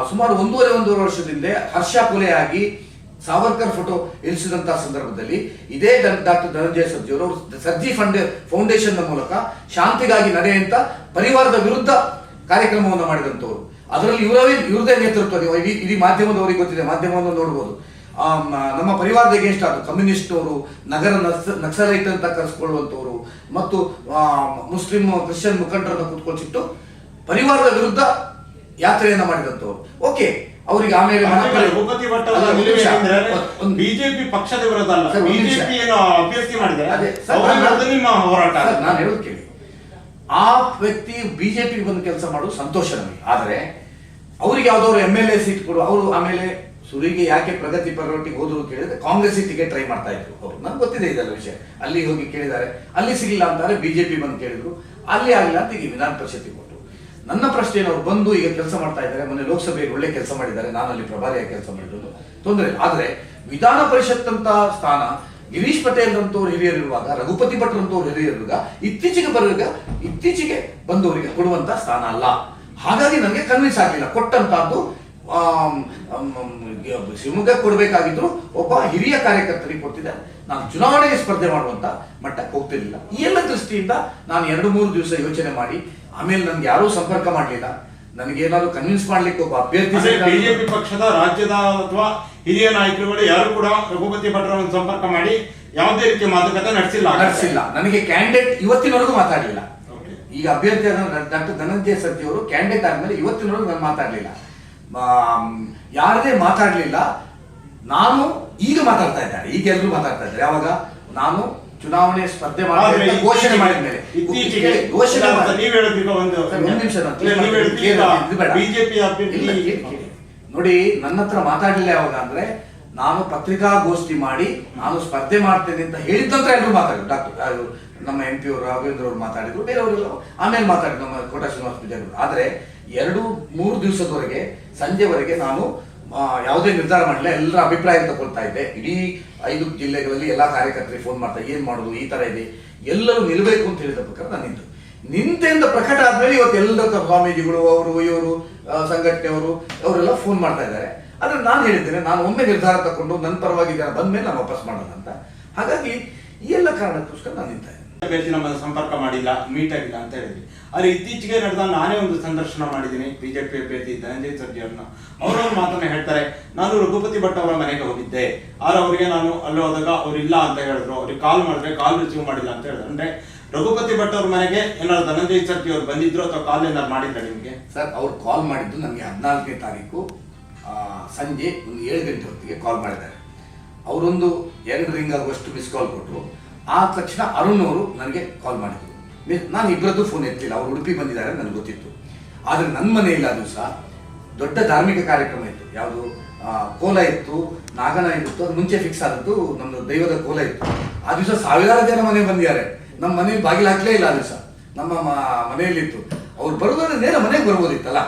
ಸುಮಾರು ಒಂದೂವರೆ ಒಂದೂವರೆ ವರ್ಷದಿಂದ ಹರ್ಷ ಕೊಲೆ ಆಗಿ ಸಾವರ್ಕರ್ ಫೋಟೋ ಇಳಿಸಿದಂತಹ ಸಂದರ್ಭದಲ್ಲಿ ಇದೇ ಡಾಕ್ಟರ್ ಧನಂಜಯ ಸರ್ಜಿ ಅವರು ಸರ್ಜಿ ಫಂಡ್ ಫೌಂಡೇಶನ್ ಮೂಲಕ ಶಾಂತಿಗಾಗಿ ನಡೆಯಂತ ಪರಿವಾರದ ವಿರುದ್ಧ ಕಾರ್ಯಕ್ರಮವನ್ನು ಮಾಡಿದಂತವರು ಅದರಲ್ಲಿ ಇವರವೇ ಇವ್ರದೇ ನೇತೃತ್ವ ನೀವು ಇಡೀ ಇಡೀ ಮಾಧ್ಯಮದವರಿಗೆ ಗೊತ್ತಿದೆ ಮಾಧ್ಯಮವನ್ನು ನೋಡ್ಬೋದು. ಆ, ನಮ್ಮ ಪರಿವಾರದ ಎಗೇನ್ಸ್ಟ್ ಅದು? ಕಮ್ಯುನಿಸ್ಟ್ನವರು ನಗರ ನಕ್ಸ ನಕ್ಸಲೈಟ್ ಅಂತ ಕರೆಸ್ಕೊಳ್ಳುವಂಥವ್ರು ಮತ್ತು ಮುಸ್ಲಿಂ ಕ್ರಿಶ್ಚಿಯನ್ ಮುಖಂಡರನ್ನು ಕೂತ್ಕೊಳ್ಸಿಟ್ಟು ಪರಿವಾರದ ವಿರುದ್ಧ ಯಾತ್ರೆಯನ್ನು ಮಾಡಿದಂಥವ್ರು. ಓಕೆ ಅವರಿಗೆ ಆಮೇಲೆ ಅವರ ಬಿಜೆಪಿ ಪಕ್ಷದ ವಿರೋಧ ಅಲ್ಲ. ಬಿಜೆಪಿ ಏನು ಅಭ್ಯರ್ಥಿ ಮಾಡಿದ್ದಾರೆ ವಿರುದ್ಧ ಹೋರಾಟ. ನಾನು ಹೇಳೋದು ಕೇಳಿ. ಆ ವ್ಯಕ್ತಿ ಬಿಜೆಪಿ ಬಂದು ಕೆಲಸ ಮಾಡೋದು ಸಂತೋಷ ನಮಗೆ. ಆದರೆ, ಅವ್ರಿಗೆ ಯಾವ್ದಾದ್ರು ಎಂ ಎಲ್ ಎ ಸೀಟ್ ಕೊಡು, ಅವರು ಆಮೇಲೆ ಸುರಿಗೆ ಯಾಕೆ ಪ್ರಗತಿ ಪರವಟ್ಟಿಗೆ ಹೋದ್ರು ಕೇಳಿದ್ರೆ ಕಾಂಗ್ರೆಸ್ ಸೀಟಿಗೆ ಟ್ರೈ ಮಾಡ್ತಾ ಇದ್ರು ಅವರು. ನನ್ಗೆ ಗೊತ್ತಿದೆ ಇದೆಲ್ಲ ವಿಷಯ. ಅಲ್ಲಿ ಹೋಗಿ ಕೇಳಿದ್ದಾರೆ, ಅಲ್ಲಿ ಸಿಗಲಿಲ್ಲ ಅಂತಾರೆ, ಬಿಜೆಪಿ ಬಂದು ಕೇಳಿದ್ರು. ಅಲ್ಲಿ ಆಗಿಲ್ಲ ಅಂತ ಈಗ ವಿಧಾನ ಪರಿಷತ್ತಿಗೆ ಕೊಟ್ಟರು ನನ್ನ ಪ್ರಶ್ನೆ ಅವ್ರು ಬಂದು ಈಗ ಕೆಲಸ ಮಾಡ್ತಾ ಇದ್ದಾರೆ, ಮೊನ್ನೆ ಲೋಕಸಭೆಗೆ ಒಳ್ಳೆ ಕೆಲಸ ಮಾಡಿದ್ದಾರೆ ನಾನು ಅಲ್ಲಿ ಪ್ರಭಾರಿಯಾಗಿ ಕೆಲಸ ಮಾಡಿರೋದು ತೊಂದರೆ ಇಲ್ಲ. ಆದ್ರೆ ವಿಧಾನ ಪರಿಷತ್ ಅಂತ ಸ್ಥಾನ ಗಿರೀಶ್ ಪಟೇಲ್ ಅಂತವ್ರು ಹಿರಿಯರಿರುವಾಗ, ರಘುಪತಿ ಭಟ್ರಂತೂ ಅಂತವ್ರು ಹಿರಿಯರಿರುವಾಗ ಇತ್ತೀಚೆಗೆ ಬರುವಾಗ ಇತ್ತೀಚೆಗೆ ಬಂದವರಿಗೆ ಕೊಡುವಂತ ಸ್ಥಾನ ಅಲ್ಲ. ಹಾಗಾಗಿ ನನಗೆ ಕನ್ವಿನ್ಸ್ ಆಗಲಿಲ್ಲ. ಕೊಟ್ಟಂತಹದ್ದು ಶಿವಮೊಗ್ಗ ಕೊಡಬೇಕಾಗಿದ್ರು ಒಬ್ಬ ಹಿರಿಯ ಕಾರ್ಯಕರ್ತರಿಗೆ ಕೊಟ್ಟಿದೆ ನಾನು ಚುನಾವಣೆಗೆ ಸ್ಪರ್ಧೆ ಮಾಡುವಂತ ಮಟ್ಟಕ್ಕೆ ಹೋಗ್ತಿರ್ಲಿಲ್ಲ. ಈ ಎಲ್ಲ ದೃಷ್ಟಿಯಿಂದ ನಾನು ಎರಡು ಮೂರು ದಿವಸ ಯೋಚನೆ ಮಾಡಿ, ಆಮೇಲೆ ನನ್ಗೆ ಯಾರೂ ಸಂಪರ್ಕ ಮಾಡಲಿಲ್ಲ. ನನಗೆ ಏನಾದ್ರು ಕನ್ವಿನ್ಸ್ ಮಾಡ್ಲಿಕ್ಕೆ ಒಬ್ಬ ಅಭ್ಯರ್ಥಿ ಬಿಜೆಪಿ ಪಕ್ಷದ ರಾಜ್ಯದ ಅಥವಾ ಹಿರಿಯ ನಾಯಕರುಗಳು ಯಾರು ಕೂಡ ರಘುಪತಿ ಭಟ್ರನ್ನು ಸಂಪರ್ಕ ಮಾಡಿ ಯಾವುದೇ ರೀತಿಯ ಮಾತುಕತೆ ನಡೆಸಿಲ್ಲ. ನಡೆಸಿಲ್ಲ. ನನಗೆ ಕ್ಯಾಂಡಿಡೇಟ್ ಇವತ್ತಿನವರೆಗೂ ಮಾತಾಡಲಿಲ್ಲ. ಈಗ ಅಭ್ಯರ್ಥಿಯಾದ ಡಾಕ್ಟರ್ ಧನಂಜಯ ಸತ್ಯವರು ಅವರು ಕ್ಯಾಂಡಿಡೇಟ್ ಆದ್ಮೇಲೆ ಇವತ್ತಿನವರೆಗೂ ನಾನು ಮಾತಾಡಲಿಲ್ಲ. ಯಾರದೇ ಮಾತಾಡಲಿಲ್ಲ. ನಾನು ಈಗ ಮಾತಾಡ್ತಾ ಇದ್ದಾರೆ. ಈಗ ಎಲ್ಲರೂ ಮಾತಾಡ್ತಾ ಇದ್ದಾರೆ. ಯಾವಾಗ? ನಾನು ಚುನಾವಣೆ ಸ್ಪರ್ಧೆ ಮಾಡಿದ್ರೆ ಮಾಡಿ ಘೋಷಣೆ ಮಾಡಿದ್ಮೇಲೆ ಇತ್ತೀಚೆಗೆ ಘೋಷಣೆ ಇಲ್ಲ, ಮಾಡಿ ನೀವ್ ಹೇಳೋದೀಗ ಒಂದು ಸರ್, ಒಂದ್ ನಿಮಿಷ ನಾನು ಇಲ್ಲ, ನೀವ್ ಹೇಳೋದು ಈಗ ಇದು ಬೇಡ. ಬಿಜೆಪಿ ಅಭ್ಯರ್ಥಿ ಕೇಳಿ, ಕೇಳಿ. ನೋಡಿ ನನ್ನ ಹತ್ರ ಮಾತಾಡಲಿಲ್ಲ ಯಾವಾಗ ಅಂದ್ರೆ ನಾನು ಪತ್ರಿಕಾಗೋಷ್ಠಿ ಮಾಡಿ ನಾನು ಸ್ಪರ್ಧೆ ಮಾಡ್ತೇನೆ ಅಂತ ಹೇಳಿದ ನಂತರ ಎಲ್ಲರೂ ಮಾತಾಡಿದ್ರು. ಡಾಕ್ಟರ್ ನಮ್ಮ ಎಂ ಪಿ ಅವರು ರಾಘವೇಂದ್ರ ಅವರು ಮಾತಾಡಿದ್ರು ಬೇರೆಯವರೆಲ್ಲ ಆಮೇಲೆ ಮಾತಾಡಿದ್ರು ನಮ್ಮ ಕೋಟಾ ಶ್ರೀನಿವಾಸ ಪೂಜಾರಿ ಅವರು. ಆದ್ರೆ ಎರಡು ಮೂರು ದಿವಸದವರೆಗೆ ಸಂಜೆವರೆಗೆ ನಾನು ಯಾವುದೇ ನಿರ್ಧಾರ ಮಾಡಲಿಲ್ಲ, ಎಲ್ಲರ ಅಭಿಪ್ರಾಯ ತಗೊಳ್ತಾ ಇದ್ದೆ ಇಡೀ ಐದು ಜಿಲ್ಲೆಗಳಲ್ಲಿ ಎಲ್ಲ ಕಾರ್ಯಕರ್ತರಿಗೆ ಫೋನ್ ಮಾಡ್ತಾ, ಏನು ಮಾಡೋದು, ಈ ತರ ಇದೆ. ಎಲ್ಲರೂ ನಿಲ್ಲಬೇಕು ಅಂತ ಹೇಳಿದ ಪ್ರಕಾರ ನಾನು ನಿಂತು. ನಿಂತೆಂದ ಪ್ರಕಟ ಆದಮೇಲೆ ಇವತ್ತು ಎಲ್ಲರ ಸ್ವಾಮೀಜಿಗಳು, ಅವರು, ಇವರು ಸಂಘಟನೆಯವರು, ಅವರೆಲ್ಲ ಫೋನ್ ಮಾಡ್ತಾ ಇದ್ದಾರೆ. ಆದರೆ ನಾನು ಹೇಳಿದ್ದೇನೆ, ನಾನು ಒಮ್ಮೆ ನಿರ್ಧಾರ ತಗೊಂಡು ನನ್ನ ಪರವಾಗಿ ಜನ ಬಂದ್ಮೇಲೆ ನಾನು ವಾಪಸ್ ಮಾಡೋಣ ಅಂತ. ಹಾಗಾಗಿ ಈ ಎಲ್ಲ ಕಾರಣಕ್ಕೋಸ್ಕರ ನಾನು ನಿಂತ ಅಭ್ಯರ್ಥಿ ನಮ್ಮನ್ನು ಸಂಪರ್ಕ ಮಾಡಿಲ್ಲ ಮೀಟ್ ಆಗಿಲ್ಲ ಅಂತ ಹೇಳಿದ್ವಿ ಆದ್ರೆ ಇತ್ತೀಚೆಗೆ ನಡೆದ ನಾನೇ ಒಂದು ಸಂದರ್ಶನ ಮಾಡಿದ್ದೀನಿ ಬಿಜೆಪಿ ಅಭ್ಯರ್ಥಿ ಧನಂಜಯ್ ಸರ್ಜಿ ಅವ್ರನ್ನ. ಅವರವ್ರ ಮಾತನ್ನ ಹೇಳ್ತಾರೆ, ನಾನು ರಘುಪತಿ ಭಟ್ ಅವರ ಮನೆಗೆ ಹೋಗಿದ್ದೆ. ಆದ್ರೆ ಅವರಿಗೆ ನಾನು ಅಲ್ಲಿ ಹೋದಾಗ ಅವ್ರು ಇಲ್ಲ ಅಂತ ಹೇಳಿದ್ರು. ಅವ್ರಿಗೆ ಕಾಲ್ ಮಾಡಿದ್ರೆ ಕಾಲ್ ರಿಸೀವ್ ಮಾಡಿಲ್ಲ ಅಂತ ಹೇಳಿದ್ರು. ಅಂದ್ರೆ ರಘುಪತಿ ಭಟ್ ಅವ್ರ ಮನೆಗೆ ಏನಾದ್ರು ಧನಂಜಯ್ ಸರ್ಜಿ ಅವ್ರು ಬಂದಿದ್ರು ಅಥವಾ ಕಾಲ್ ಏನಾದ್ರು ಮಾಡಿದ್ರ ನಿಮ್ಗೆ? ಸರ್, ಅವ್ರು ಕಾಲ್ ಮಾಡಿದ್ದು ನನಗೆ ಹದಿನಾಲ್ಕನೇ ತಾರೀಕು ಸಂಜೆ ಒಂದು ಏಳು ಗಂಟೆ ಹೊತ್ತಿಗೆ ಕಾಲ್ ಮಾಡಿದ್ದಾರೆ. ಅವರೊಂದು ಎರಡು ರಿಂಗ್ ಆಗುವಷ್ಟು ಮಿಸ್ ಕಾಲ್ ಕೊಟ್ಟರು ಆ ತಕ್ಷಣ ಅರುಣ್ ಅವರು ನನಗೆ ಕಾಲ್ ಮಾಡಿದ್ರು. ನಾನು ಇಬ್ಬರದ್ದು ಫೋನ್ ಎತ್ತಲಿಲ್ಲ ಅವ್ರು ಉಡುಪಿ ಬಂದಿದ್ದಾರೆ ನನಗೆ ಗೊತ್ತಿತ್ತು. ಆದರೆ ನನ್ನ ಮನೆಯಲ್ಲಿ ಅದು ಸಹ ದೊಡ್ಡ ಧಾರ್ಮಿಕ ಕಾರ್ಯಕ್ರಮ ಇತ್ತು. ಯಾವುದು ಕೋಲ ಇತ್ತು ನಾಗನ ಇತ್ತು, ಅದು ಮುಂಚೆ ಫಿಕ್ಸ್ ಆದದ್ದು ನಮ್ಮದು ದೈವದ ಕೋಲ ಇತ್ತು. ಆ ದಿವಸ ಸಾವಿರಾರು ಜನ ಮನೆ ಬಂದಿದ್ದಾರೆ. ನಮ್ಮ ಮನೆಗೆ ಬಾಗಿಲು ಹಾಕಲೇ ಇಲ್ಲ ಆ ದಿವಸ ನಮ್ಮ ಮನೆಯಲ್ಲಿತ್ತು. ಅವ್ರು ಬರೋದ್ರೆ ನೇರ ಮನೆಗೆ ಬರ್ಬೋದಿತ್ತಲ್ಲ.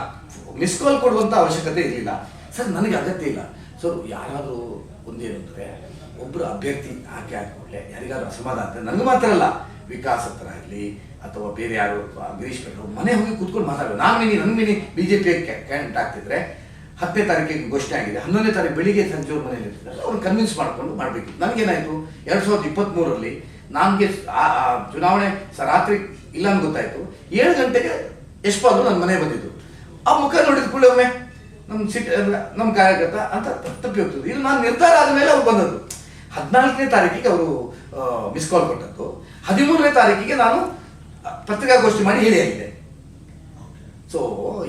ಮಿಸ್ ಕಾಲ್ ಕೊಡುವಂಥ ಅವಶ್ಯಕತೆ ಇರಲಿಲ್ಲ. ಸರ್, ನನಗೆ ಅಗತ್ಯ ಇಲ್ಲ. ಸೊ ಯಾರಾದರೂ ಒಂದೇನು ಅಂದರೆ ಒಬ್ಬರು ಅಭ್ಯರ್ಥಿ ಆಕೆ ಆದ ಕೂಡಲೇ ಯಾರಿಗಾದ್ರೂ ಅಸಮಾಧಾನ ಅಂತ ನನಗೆ ಮಾತ್ರ ಅಲ್ಲ, ವಿಕಾಸ್ ಹತ್ರ ಆಗಲಿ ಅಥವಾ ಬೇರೆ ಯಾರು ಗಿರೀಶ್ ಮನೆ ಹೋಗಿ ಕೂತ್ಕೊಂಡು ಮಾತಾಡೋದು ನಾನು ಮಿನಿ ನನ್ನ mini B J P candidate ಆಗ್ತಿದ್ರೆ, ಹತ್ತನೇ ತಾರೀಕಿಗೆ ಘೋಷಣೆ ಆಗಿದೆ, ಹನ್ನೊಂದನೇ ತಾರೀಕು ಬೆಳಿಗ್ಗೆ ಸಂಜೆ ಅವ್ರ ಮನೇಲಿ ಇರ್ತಿದ್ದಾರೆ ಅವ್ರು ಕನ್ವಿನ್ಸ್ ಮಾಡಿಕೊಂಡು ಮಾಡಬೇಕು. ನನಗೇನಾಯಿತು, ಎರಡು ಸಾವಿರದ ಇಪ್ಪತ್ತ್ಮೂರರಲ್ಲಿ ನನಗೆ ಚುನಾವಣೆ ಸ, ರಾತ್ರಿ ಇಲ್ಲ ಅಂತ ಗೊತ್ತಾಯಿತು. ಏಳು ಗಂಟೆಗೆ ಎಷ್ಟಾದರೂ ನನ್ನ ಮನೆ ಬಂದಿದ್ದು ಆ ಮುಖ ನೋಡಿದ ಕೂಡಲೇ ಒಮ್ಮೆ ನಮ್ಮ ಸಿಟಿ ನಮ್ಮ ಕಾರ್ಯಕರ್ತ ಅಂತ ತಪ್ಪಿ ಹೋಗ್ತದೆ ಇದು ನಾನು ನಿರ್ಧಾರ ಆದಮೇಲೆ ಅವ್ರು ಬಂದದ್ದು. ಹದಿನಾಲ್ಕನೇ ತಾರೀಕಿಗೆ ಅವರು ಮಿಸ್ ಕಾಲ್ ಕೊಟ್ಟದ್ದು. ಹದಿಮೂರನೇ ತಾರೀಕಿಗೆ ನಾನು ಪತ್ರಿಕಾಗೋಷ್ಠಿ ಮಾಡಿ ಹೇಳಿ ಆಗಿದೆ ಸೊ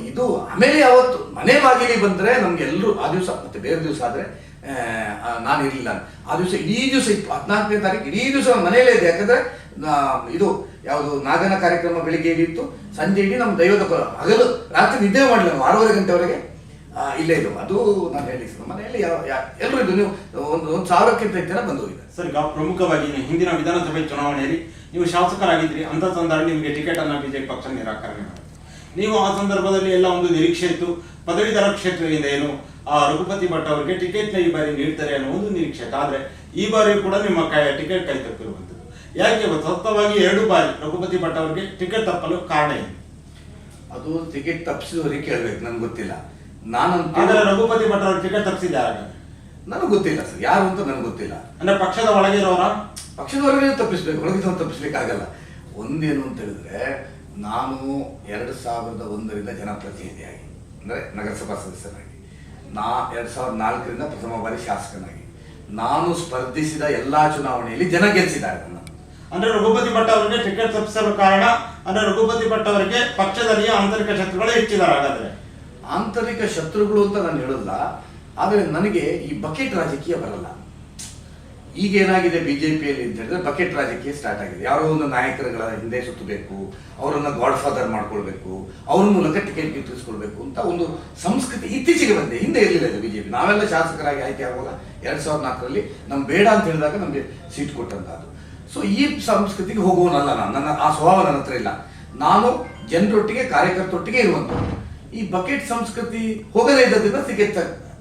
ಇದು ಆಮೇಲೆ ಯಾವತ್ತು ಮನೆ ಬಾಗಿಲಿ ಬಂದರೆ ನಮಗೆಲ್ಲರೂ ಆ ದಿವಸ, ಮತ್ತೆ ಬೇರೆ ದಿವಸ ಆದರೆ ನಾನು ಇರಲಿಲ್ಲ. ಆ ದಿವಸ ಇಡೀ ದಿವಸ ಹದಿನಾಲ್ಕನೇ ತಾರೀಕು ಇಡೀ ದಿವಸ ಮನೆಯಲ್ಲೇ ಇದೆ. ಯಾಕಂದರೆ ಇದು ಯಾವುದು ನಾಗನ ಕಾರ್ಯಕ್ರಮ ಬೆಳಿಗ್ಗೆ ಇತ್ತು ಸಂಜೆ ಇಡೀ ನಮ್ಮ ದೈವದ ಹಗಲು, ರಾತ್ರಿ ನಿದ್ದೆ ಮಾಡಲಿಲ್ಲ ಆರೂವರೆ ಗಂಟೆವರೆಗೆ. ಇಲ್ಲೇ ಇದು ಅದು ನಾನು ಹೇಳಿ ಮನೆಯಲ್ಲಿ ಎಲ್ಲರೂ ಇದು ನೀವು ಒಂದು ಒಂದು ಸಾವಿರಕ್ಕಿಂತ ಹೆಚ್ಚಿನ ಬಂದು ಹೋಗಿದೆ ಸರ್ ಈಗ ಪ್ರಮುಖವಾಗಿ ಹಿಂದಿನ ವಿಧಾನಸಭೆ ಚುನಾವಣೆಯಲ್ಲಿ ನೀವು ಶಾಸಕರಾಗಿದ್ರಿ ಅಂತ ಸಂದರ್ಭ ನಿಮಗೆ ಟಿಕೆಟ್ ಅನ್ನ ಬಿಜೆಪಿ ಪಕ್ಷ ನಿರಾಕರಣೆ ಮಾಡಿದೆ ನೀವು ಆ ಸಂದರ್ಭದಲ್ಲಿ ಎಲ್ಲ ಒಂದು ನಿರೀಕ್ಷೆ ಇತ್ತು. ಪದವೀಧರ ಕ್ಷೇತ್ರದಿಂದ ಏನು ಆ ರಘುಪತಿ ಭಟ್ ಅವರಿಗೆ ಟಿಕೆಟ್ ಈ ಬಾರಿ ನೀಡ್ತಾರೆ ಅನ್ನೋ ಒಂದು ನಿರೀಕ್ಷೆ ಇತ್ತು. ಆದ್ರೆ ಈ ಬಾರಿ ಕೂಡ ನಿಮ್ಮ ಕೈ ಟಿಕೆಟ್ ಕೈ ತಪ್ಪಿರುವಂಥದ್ದು. ಯಾಕೆ ಸತತವಾಗಿ ಎರಡು ಬಾರಿ ರಘುಪತಿ ಭಟ್ ಅವರಿಗೆ ಟಿಕೆಟ್ ತಪ್ಪಲು ಕಾರಣ ಏನು? ಅದು ಟಿಕೆಟ್ ತಪ್ಪಿಸಿದವರಿಗೆ ಕೇಳಬೇಕು ನನ್ಗೆ ಗೊತ್ತಿಲ್ಲ. ಆದರೆ ರಘುಪತಿ ಭಟ್ ಅವರು ಟಿಕೆಟ್ ತಪ್ಪಿಸಿದ್ದಾರೆ ನನಗೆ ಗೊತ್ತಿಲ್ಲ ಸರ್ ಯಾರು ಅಂತ ನನಗೆ ಗೊತ್ತಿಲ್ಲ. ಅಂದ್ರೆ ಪಕ್ಷದ ಒಳಗಿರೋರ ಪಕ್ಷದವರೆಗೆ ತಪ್ಪಿಸ್ಬೇಕು ಒಳಗಿದ್ದವ್ರು ತಪ್ಪಿಸ್ಲಿಕ್ಕಾಗಲ್ಲ ಒಂದೇನು ಅಂತ ಹೇಳಿದ್ರೆ ನಾನು ಎರಡು ಸಾವಿರದ ಒಂದರಿಂದ ಜನಪ್ರತಿನಿಧಿಯಾಗಿ ಅಂದರೆ ನಗರಸಭಾ ಸದಸ್ಯನಾಗಿ ನಾ ಎರಡು ಸಾವಿರದ ನಾಲ್ಕರಿಂದ ಪ್ರಥಮ ಬಾರಿ ಶಾಸಕನಾಗಿ ನಾನು ಸ್ಪರ್ಧಿಸಿದ ಎಲ್ಲ ಚುನಾವಣೆಯಲ್ಲಿ ಜನ ಗೆಲ್ಲಿಸಿದ್ದಾರೆ ನನ್ನ. ಅಂದ್ರೆ ರಘುಪತಿ ಭಟ್ ಅವರಿಗೆ ಟಿಕೆಟ್ ತಪ್ಪಿಸಲು ಕಾರಣ ಅಂದ್ರೆ ರಘುಪತಿ ಭಟ್ ಅವರಿಗೆ ಪಕ್ಷದಲ್ಲಿಯ ಆಂತರಿಕ ಶತ್ರುಗಳೇ ಹೆಚ್ಚಿದ್ದಾರೆ ಹಾಗಾದ್ರೆ. ಆಂತರಿಕ ಶತ್ರುಗಳು ಅಂತ ನಾನು ಹೇಳಲ್ಲ, ಆದರೆ ನನಗೆ ಈ ಬಕೆಟ್ ರಾಜಕೀಯ ಬರಲ್ಲ. ಈಗ ಏನಾಗಿದೆ ಬಿಜೆಪಿಯಲ್ಲಿ ಅಂತ ಹೇಳಿದ್ರೆ ಬಕೆಟ್ ರಾಜಕೀಯ ಸ್ಟಾರ್ಟ್ ಆಗಿದೆ. ಯಾರೋ ಒಂದು ನಾಯಕರುಗಳ ಹಿಂದೆ ಸುತ್ತಬೇಕು, ಅವರನ್ನ ಗಾಡ್ ಫಾದರ್ ಮಾಡ್ಕೊಳ್ಬೇಕು, ಅವ್ರ ಮೂಲಕ ಟಿಕೆಟ್ ಗಿಟ್ಟಿಸ್ಕೊಳ್ಬೇಕು ಅಂತ ಒಂದು ಸಂಸ್ಕೃತಿ ಇತ್ತೀಚೆಗೆ ಬಂದಿದೆ. ಹಿಂದೆ ಇರಲಿಲ್ಲ ಇದು ಬಿಜೆಪಿ. ನಾವೆಲ್ಲ ಶಾಸಕರಾಗಿ ಆಯ್ಕೆ ಆಗುವಾಗ ಎರಡ್ ಸಾವಿರದ ನಾಲ್ಕರಲ್ಲಿ ನಮ್ ಬೇಡ ಅಂತ ಹೇಳಿದಾಗ ನಮಗೆ ಸೀಟ್ ಕೊಟ್ಟಂತದ್ದು ಸೊ ಈ ಸಂಸ್ಕೃತಿಗೆ ಹೋಗುವನಲ್ಲ ನಾನು. ನನ್ನ ಆ ಸ್ವಭಾವ ನನ್ನ ಇಲ್ಲ. ನಾನು ಜನರೊಟ್ಟಿಗೆ, ಕಾರ್ಯಕರ್ತರೊಟ್ಟಿಗೆ ಇರುವಂಥದ್ದು ಈ ಬಕೆಟ್ ಸಂಸ್ಕೃತಿ ಹೋಗದೇ ಇದ್ದದ್ರಿಂದ ಸಿಗೆ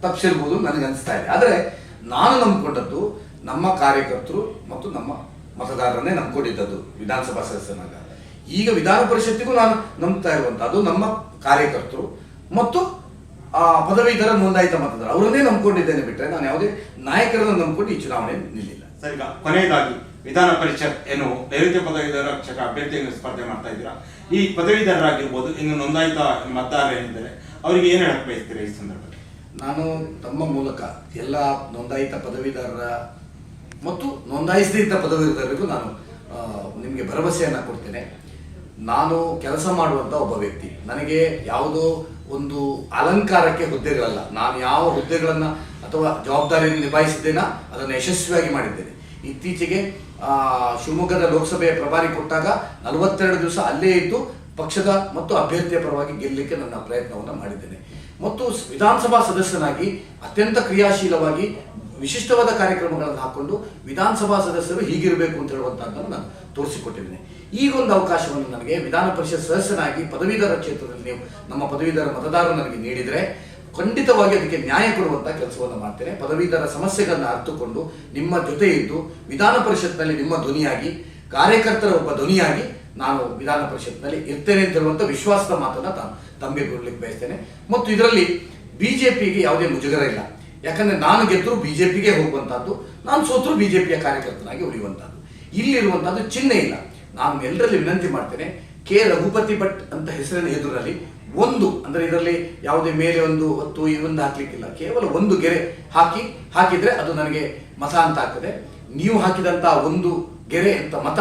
ತಪ್ಪಿಸಿರ್ಬೋದು ನನಗೆ ಅನಿಸ್ತಾ ಇದೆ. ಆದರೆ ನಾನು ನಂಬಿಕೊಂಡದ್ದು ನಮ್ಮ ಕಾರ್ಯಕರ್ತರು ಮತ್ತು ನಮ್ಮ ಮತದಾರರನ್ನೇ ನಂಬಿಕೊಂಡಿದ್ದದ್ದು ವಿಧಾನಸಭಾ ಸದಸ್ಯನಾಗ ಈಗ ವಿಧಾನ ಪರಿಷತ್ತಿಗೂ ನಾನು ನಂಬ್ತಾ ಇರುವಂತಹದ್ದು ನಮ್ಮ ಕಾರ್ಯಕರ್ತರು ಮತ್ತು, ಆ, ಪದವೀಧರ ನೋಂದಾಯಿತ ಮತದಾರ ಅವರನ್ನೇ ನಂಬ್ಕೊಂಡಿದ್ದೇನೆ ಬಿಟ್ಟರೆ ನಾನು ಯಾವುದೇ ನಾಯಕರನ್ನು ನಂಬಿಕೊಂಡು ಈ ಚುನಾವಣೆ ನಿಲ್ಲಿಲ್ಲ. ಸರಿ ಈಗ ಕೊನೆಯದಾಗಿ, ವಿಧಾನ ಪರಿಷತ್ ಏನು ನೈಋತ್ಯ ಪದವೀಧರ ರಕ್ಷಕ ಅಭ್ಯರ್ಥಿಯನ್ನು ಸ್ಪರ್ಧೆ ಮಾಡ್ತಾ ಇದ್ದೀರಾ? ಈ ಪದವೀಧರರಾಗಿರ್ಬೋದು ಇನ್ನು ನೋಂದಾಯಿತ ಮತದಾರರೇನಿದ್ದಾರೆ ಅವರಿಗೆ ಏನು ಹೇಳಕ್ ಬಯಸ್ತೀರಾ ಈ ಸಂದರ್ಭದಲ್ಲಿ? ನಾನು ತಮ್ಮ ಮೂಲಕ ಎಲ್ಲ ನೋಂದಾಯಿತ ಪದವೀಧರರ ಮತ್ತು ನೋಂದಾಯಿಸಿದ ಪದವೀಧರರಿಗೂ ನಾನು ನಿಮಗೆ ಭರವಸೆಯನ್ನು ಕೊಡ್ತೇನೆ. ನಾನು ಕೆಲಸ ಮಾಡುವಂಥ ಒಬ್ಬ ವ್ಯಕ್ತಿ. ನನಗೆ ಯಾವುದೋ ಒಂದು ಅಲಂಕಾರಕ್ಕೆ ಹುದ್ದೆಗಳಲ್ಲ. ನಾನು ಯಾವ ಹುದ್ದೆಗಳನ್ನು ಅಥವಾ ಜವಾಬ್ದಾರಿಯನ್ನು ನಿಭಾಯಿಸಿದ್ದೇನಾ? ಅದನ್ನು ಯಶಸ್ವಿಯಾಗಿ ಮಾಡಿದ್ದೇನೆ. ಇತ್ತೀಚೆಗೆ ಶಿವಮೊಗ್ಗದ ಲೋಕಸಭೆಯ ಪ್ರಭಾರಿ ಕೊಟ್ಟಾಗ ನಲವತ್ತೆರಡು ದಿವಸ ಅಲ್ಲೇ ಇದ್ದು ಪಕ್ಷದ ಮತ್ತು ಅಭ್ಯರ್ಥಿಯ ಪರವಾಗಿ ಗೆಲ್ಲಲಿಕ್ಕೆ ನನ್ನ ಪ್ರಯತ್ನವನ್ನು ಮಾಡಿದ್ದೇನೆ. ಮತ್ತು ವಿಧಾನಸಭಾ ಸದಸ್ಯನಾಗಿ ಅತ್ಯಂತ ಕ್ರಿಯಾಶೀಲವಾಗಿ ವಿಶಿಷ್ಟವಾದ ಕಾರ್ಯಕ್ರಮಗಳನ್ನು ಹಾಕೊಂಡು ವಿಧಾನಸಭಾ ಸದಸ್ಯರು ಹೀಗಿರಬೇಕು ಅಂತ ಹೇಳುವಂತಹದ್ದನ್ನು ನಾನು ತೋರಿಸಿಕೊಟ್ಟಿದ್ದೇನೆ. ಈ ಒಂದು ಅವಕಾಶವನ್ನು ನನಗೆ ವಿಧಾನ ಪರಿಷತ್ ಸದಸ್ಯನಾಗಿ ಪದವೀಧರ ಕ್ಷೇತ್ರದಲ್ಲಿ ನೀವು ನಮ್ಮ ಪದವೀಧರ ಮತದಾರರು ನನಗೆ ನೀಡಿದರೆ ಖಂಡಿತವಾಗಿ ಅದಕ್ಕೆ ನ್ಯಾಯ ಕೊಡುವಂತಹ ಕೆಲಸವನ್ನು ಮಾಡ್ತೇನೆ. ಪದವೀಧರ ಸಮಸ್ಯೆಗಳನ್ನ ಅರ್ಥಕೊಂಡು ನಿಮ್ಮ ಜೊತೆ ಇದ್ದು ವಿಧಾನ ಪರಿಷತ್ನಲ್ಲಿ ನಿಮ್ಮ ಧ್ವನಿಯಾಗಿ, ಕಾರ್ಯಕರ್ತರ ಒಬ್ಬ ಧ್ವನಿಯಾಗಿ ನಾನು ವಿಧಾನ ಪರಿಷತ್ನಲ್ಲಿ ಇರ್ತೇನೆ ಅಂತ ವಿಶ್ವಾಸದ ಮಾತನ್ನು ತಾನು ತಮಗೆ ಕೊಡ್ಲಿಕ್ಕೆ ಬಯಸ್ತೇನೆ. ಮತ್ತು ಇದರಲ್ಲಿ ಬಿಜೆಪಿಗೆ ಯಾವುದೇ ಮುಜುಗರ ಇಲ್ಲ. ಯಾಕಂದ್ರೆ ನಾನು ಗೆದ್ದರೂ ಬಿಜೆಪಿಗೆ ಹೋಗುವಂತಹದ್ದು, ನಾನು ಸೋತರೂ ಬಿಜೆಪಿಯ ಕಾರ್ಯಕರ್ತನಾಗಿ ಉಳಿಯುವಂತಹದ್ದು. ಇಲ್ಲಿರುವಂತಹದ್ದು ಚಿಹ್ನೆ ಇಲ್ಲ. ನಾನು ಎಲ್ಲರಲ್ಲಿ ವಿನಂತಿ ಮಾಡ್ತೇನೆ, ಕೆ ರಘುಪತಿ ಭಟ್ ಅಂತ ಹೆಸರಿನ ಎದುರಲ್ಲಿ ಒಂದು, ಅಂದ್ರೆ ಇದರಲ್ಲಿ ಯಾವುದೇ ಮೇಲೆ ಒಂದು ಹೊತ್ತು ಇವೊಂದು ಹಾಕ್ಲಿಕ್ಕಿಲ್ಲ. ಕೇವಲ ಒಂದು ಗೆರೆ ಹಾಕಿ, ಹಾಕಿದ್ರೆ ಅದು ನನಗೆ ಮತ ಅಂತ ಆಗ್ತದೆ. ನೀವು ಹಾಕಿದಂತ ಒಂದು ಗೆರೆ ಅಂತ ಮತ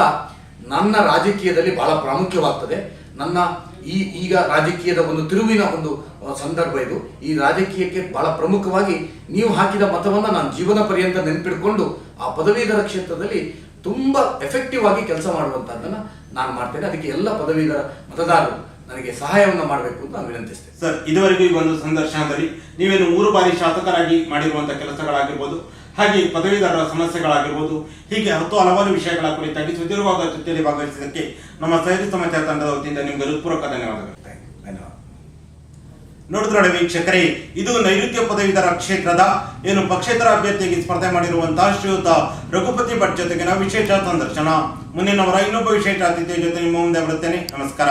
ನನ್ನ ರಾಜಕೀಯದಲ್ಲಿ ಬಹಳ ಪ್ರಾಮುಖ್ಯವಾಗ್ತದೆ. ನನ್ನ ಈ, ಈಗ ರಾಜಕೀಯದ ಒಂದು ತಿರುವಿನ ಒಂದು ಸಂದರ್ಭ ಇದು. ಈ ರಾಜಕೀಯಕ್ಕೆ ಬಹಳ ಪ್ರಮುಖವಾಗಿ ನೀವು ಹಾಕಿದ ಮತವನ್ನು ನಾನು ಜೀವನ ಪರ್ಯಂತ ನೆನ್ಪಿಡ್ಕೊಂಡು ಆ ಪದವೀಧರ ಕ್ಷೇತ್ರದಲ್ಲಿ ತುಂಬ ಎಫೆಕ್ಟಿವ್ ಆಗಿ ಕೆಲಸ ಮಾಡುವಂಥದ್ದನ್ನು ನಾನು ಮಾಡ್ತೇನೆ. ಅದಕ್ಕೆ ಎಲ್ಲ ಪದವೀಧರ ಮತದಾರರು ನನಗೆ ಸಹಾಯವನ್ನು ಮಾಡಬೇಕು ಅಂತ ನಾನು ವಿನಂತಿಸ್ತೇನೆ. ಸರ್ ಇದುವರೆಗೂ ಈ ಒಂದು ಸಂದರ್ಶನದಲ್ಲಿ ನೀವೇನು ಮೂರು ಬಾರಿ ಶಾಸಕರಾಗಿ ಮಾಡಿರುವಂತಹ ಕೆಲಸಗಳಾಗಿರ್ಬೋದು ಹಾಗೆ ಪದವೀಧರರ ಸಮಸ್ಯೆಗಳಾಗಿರ್ಬೋದು ಹೀಗೆ ಹತ್ತು ಹಲವಾರು ವಿಷಯಗಳ ಕುರಿತಾಗಿ ಸುದೀರ್ಘವಾದ ಚರ್ಚೆಯಲ್ಲಿ ಭಾಗವಹಿಸಿದ್ದಕ್ಕೆ ನಮ್ಮ ಸೈರಿ ಸಮಾಚಾರ ತಂಡದ ವತಿಯಿಂದ ನಿಮಗೆ ಹೃತ್ಪೂರ್ವಕ ಧನ್ಯವಾದಗಳು. ಧನ್ಯವಾದ ನೋಡಿದ್ರೊಳೆ ವೀಕ್ಷಕರೇ ಇದು ನೈಋತ್ಯ ಪದವೀಧರ ಕ್ಷೇತ್ರದ ಏನು ಪಕ್ಷೇತರ ಅಭ್ಯರ್ಥಿಯಾಗಿ ಸ್ಪರ್ಧೆ ಮಾಡಿರುವಂತಹ ಶ್ರೀಯುತ ರಘುಪತಿ ಭಟ್ ಜೊತೆಗಿನ ವಿಶೇಷ ಸಂದರ್ಶನ. ಮುಂದಿನವರ ಇನ್ನೊಬ್ಬ ವಿಶೇಷ ಅತಿಥಿಯ ಜೊತೆ ನಿಮ್ಮ ಮುಂದೆ ಬರುತ್ತೇನೆ. ನಮಸ್ಕಾರ.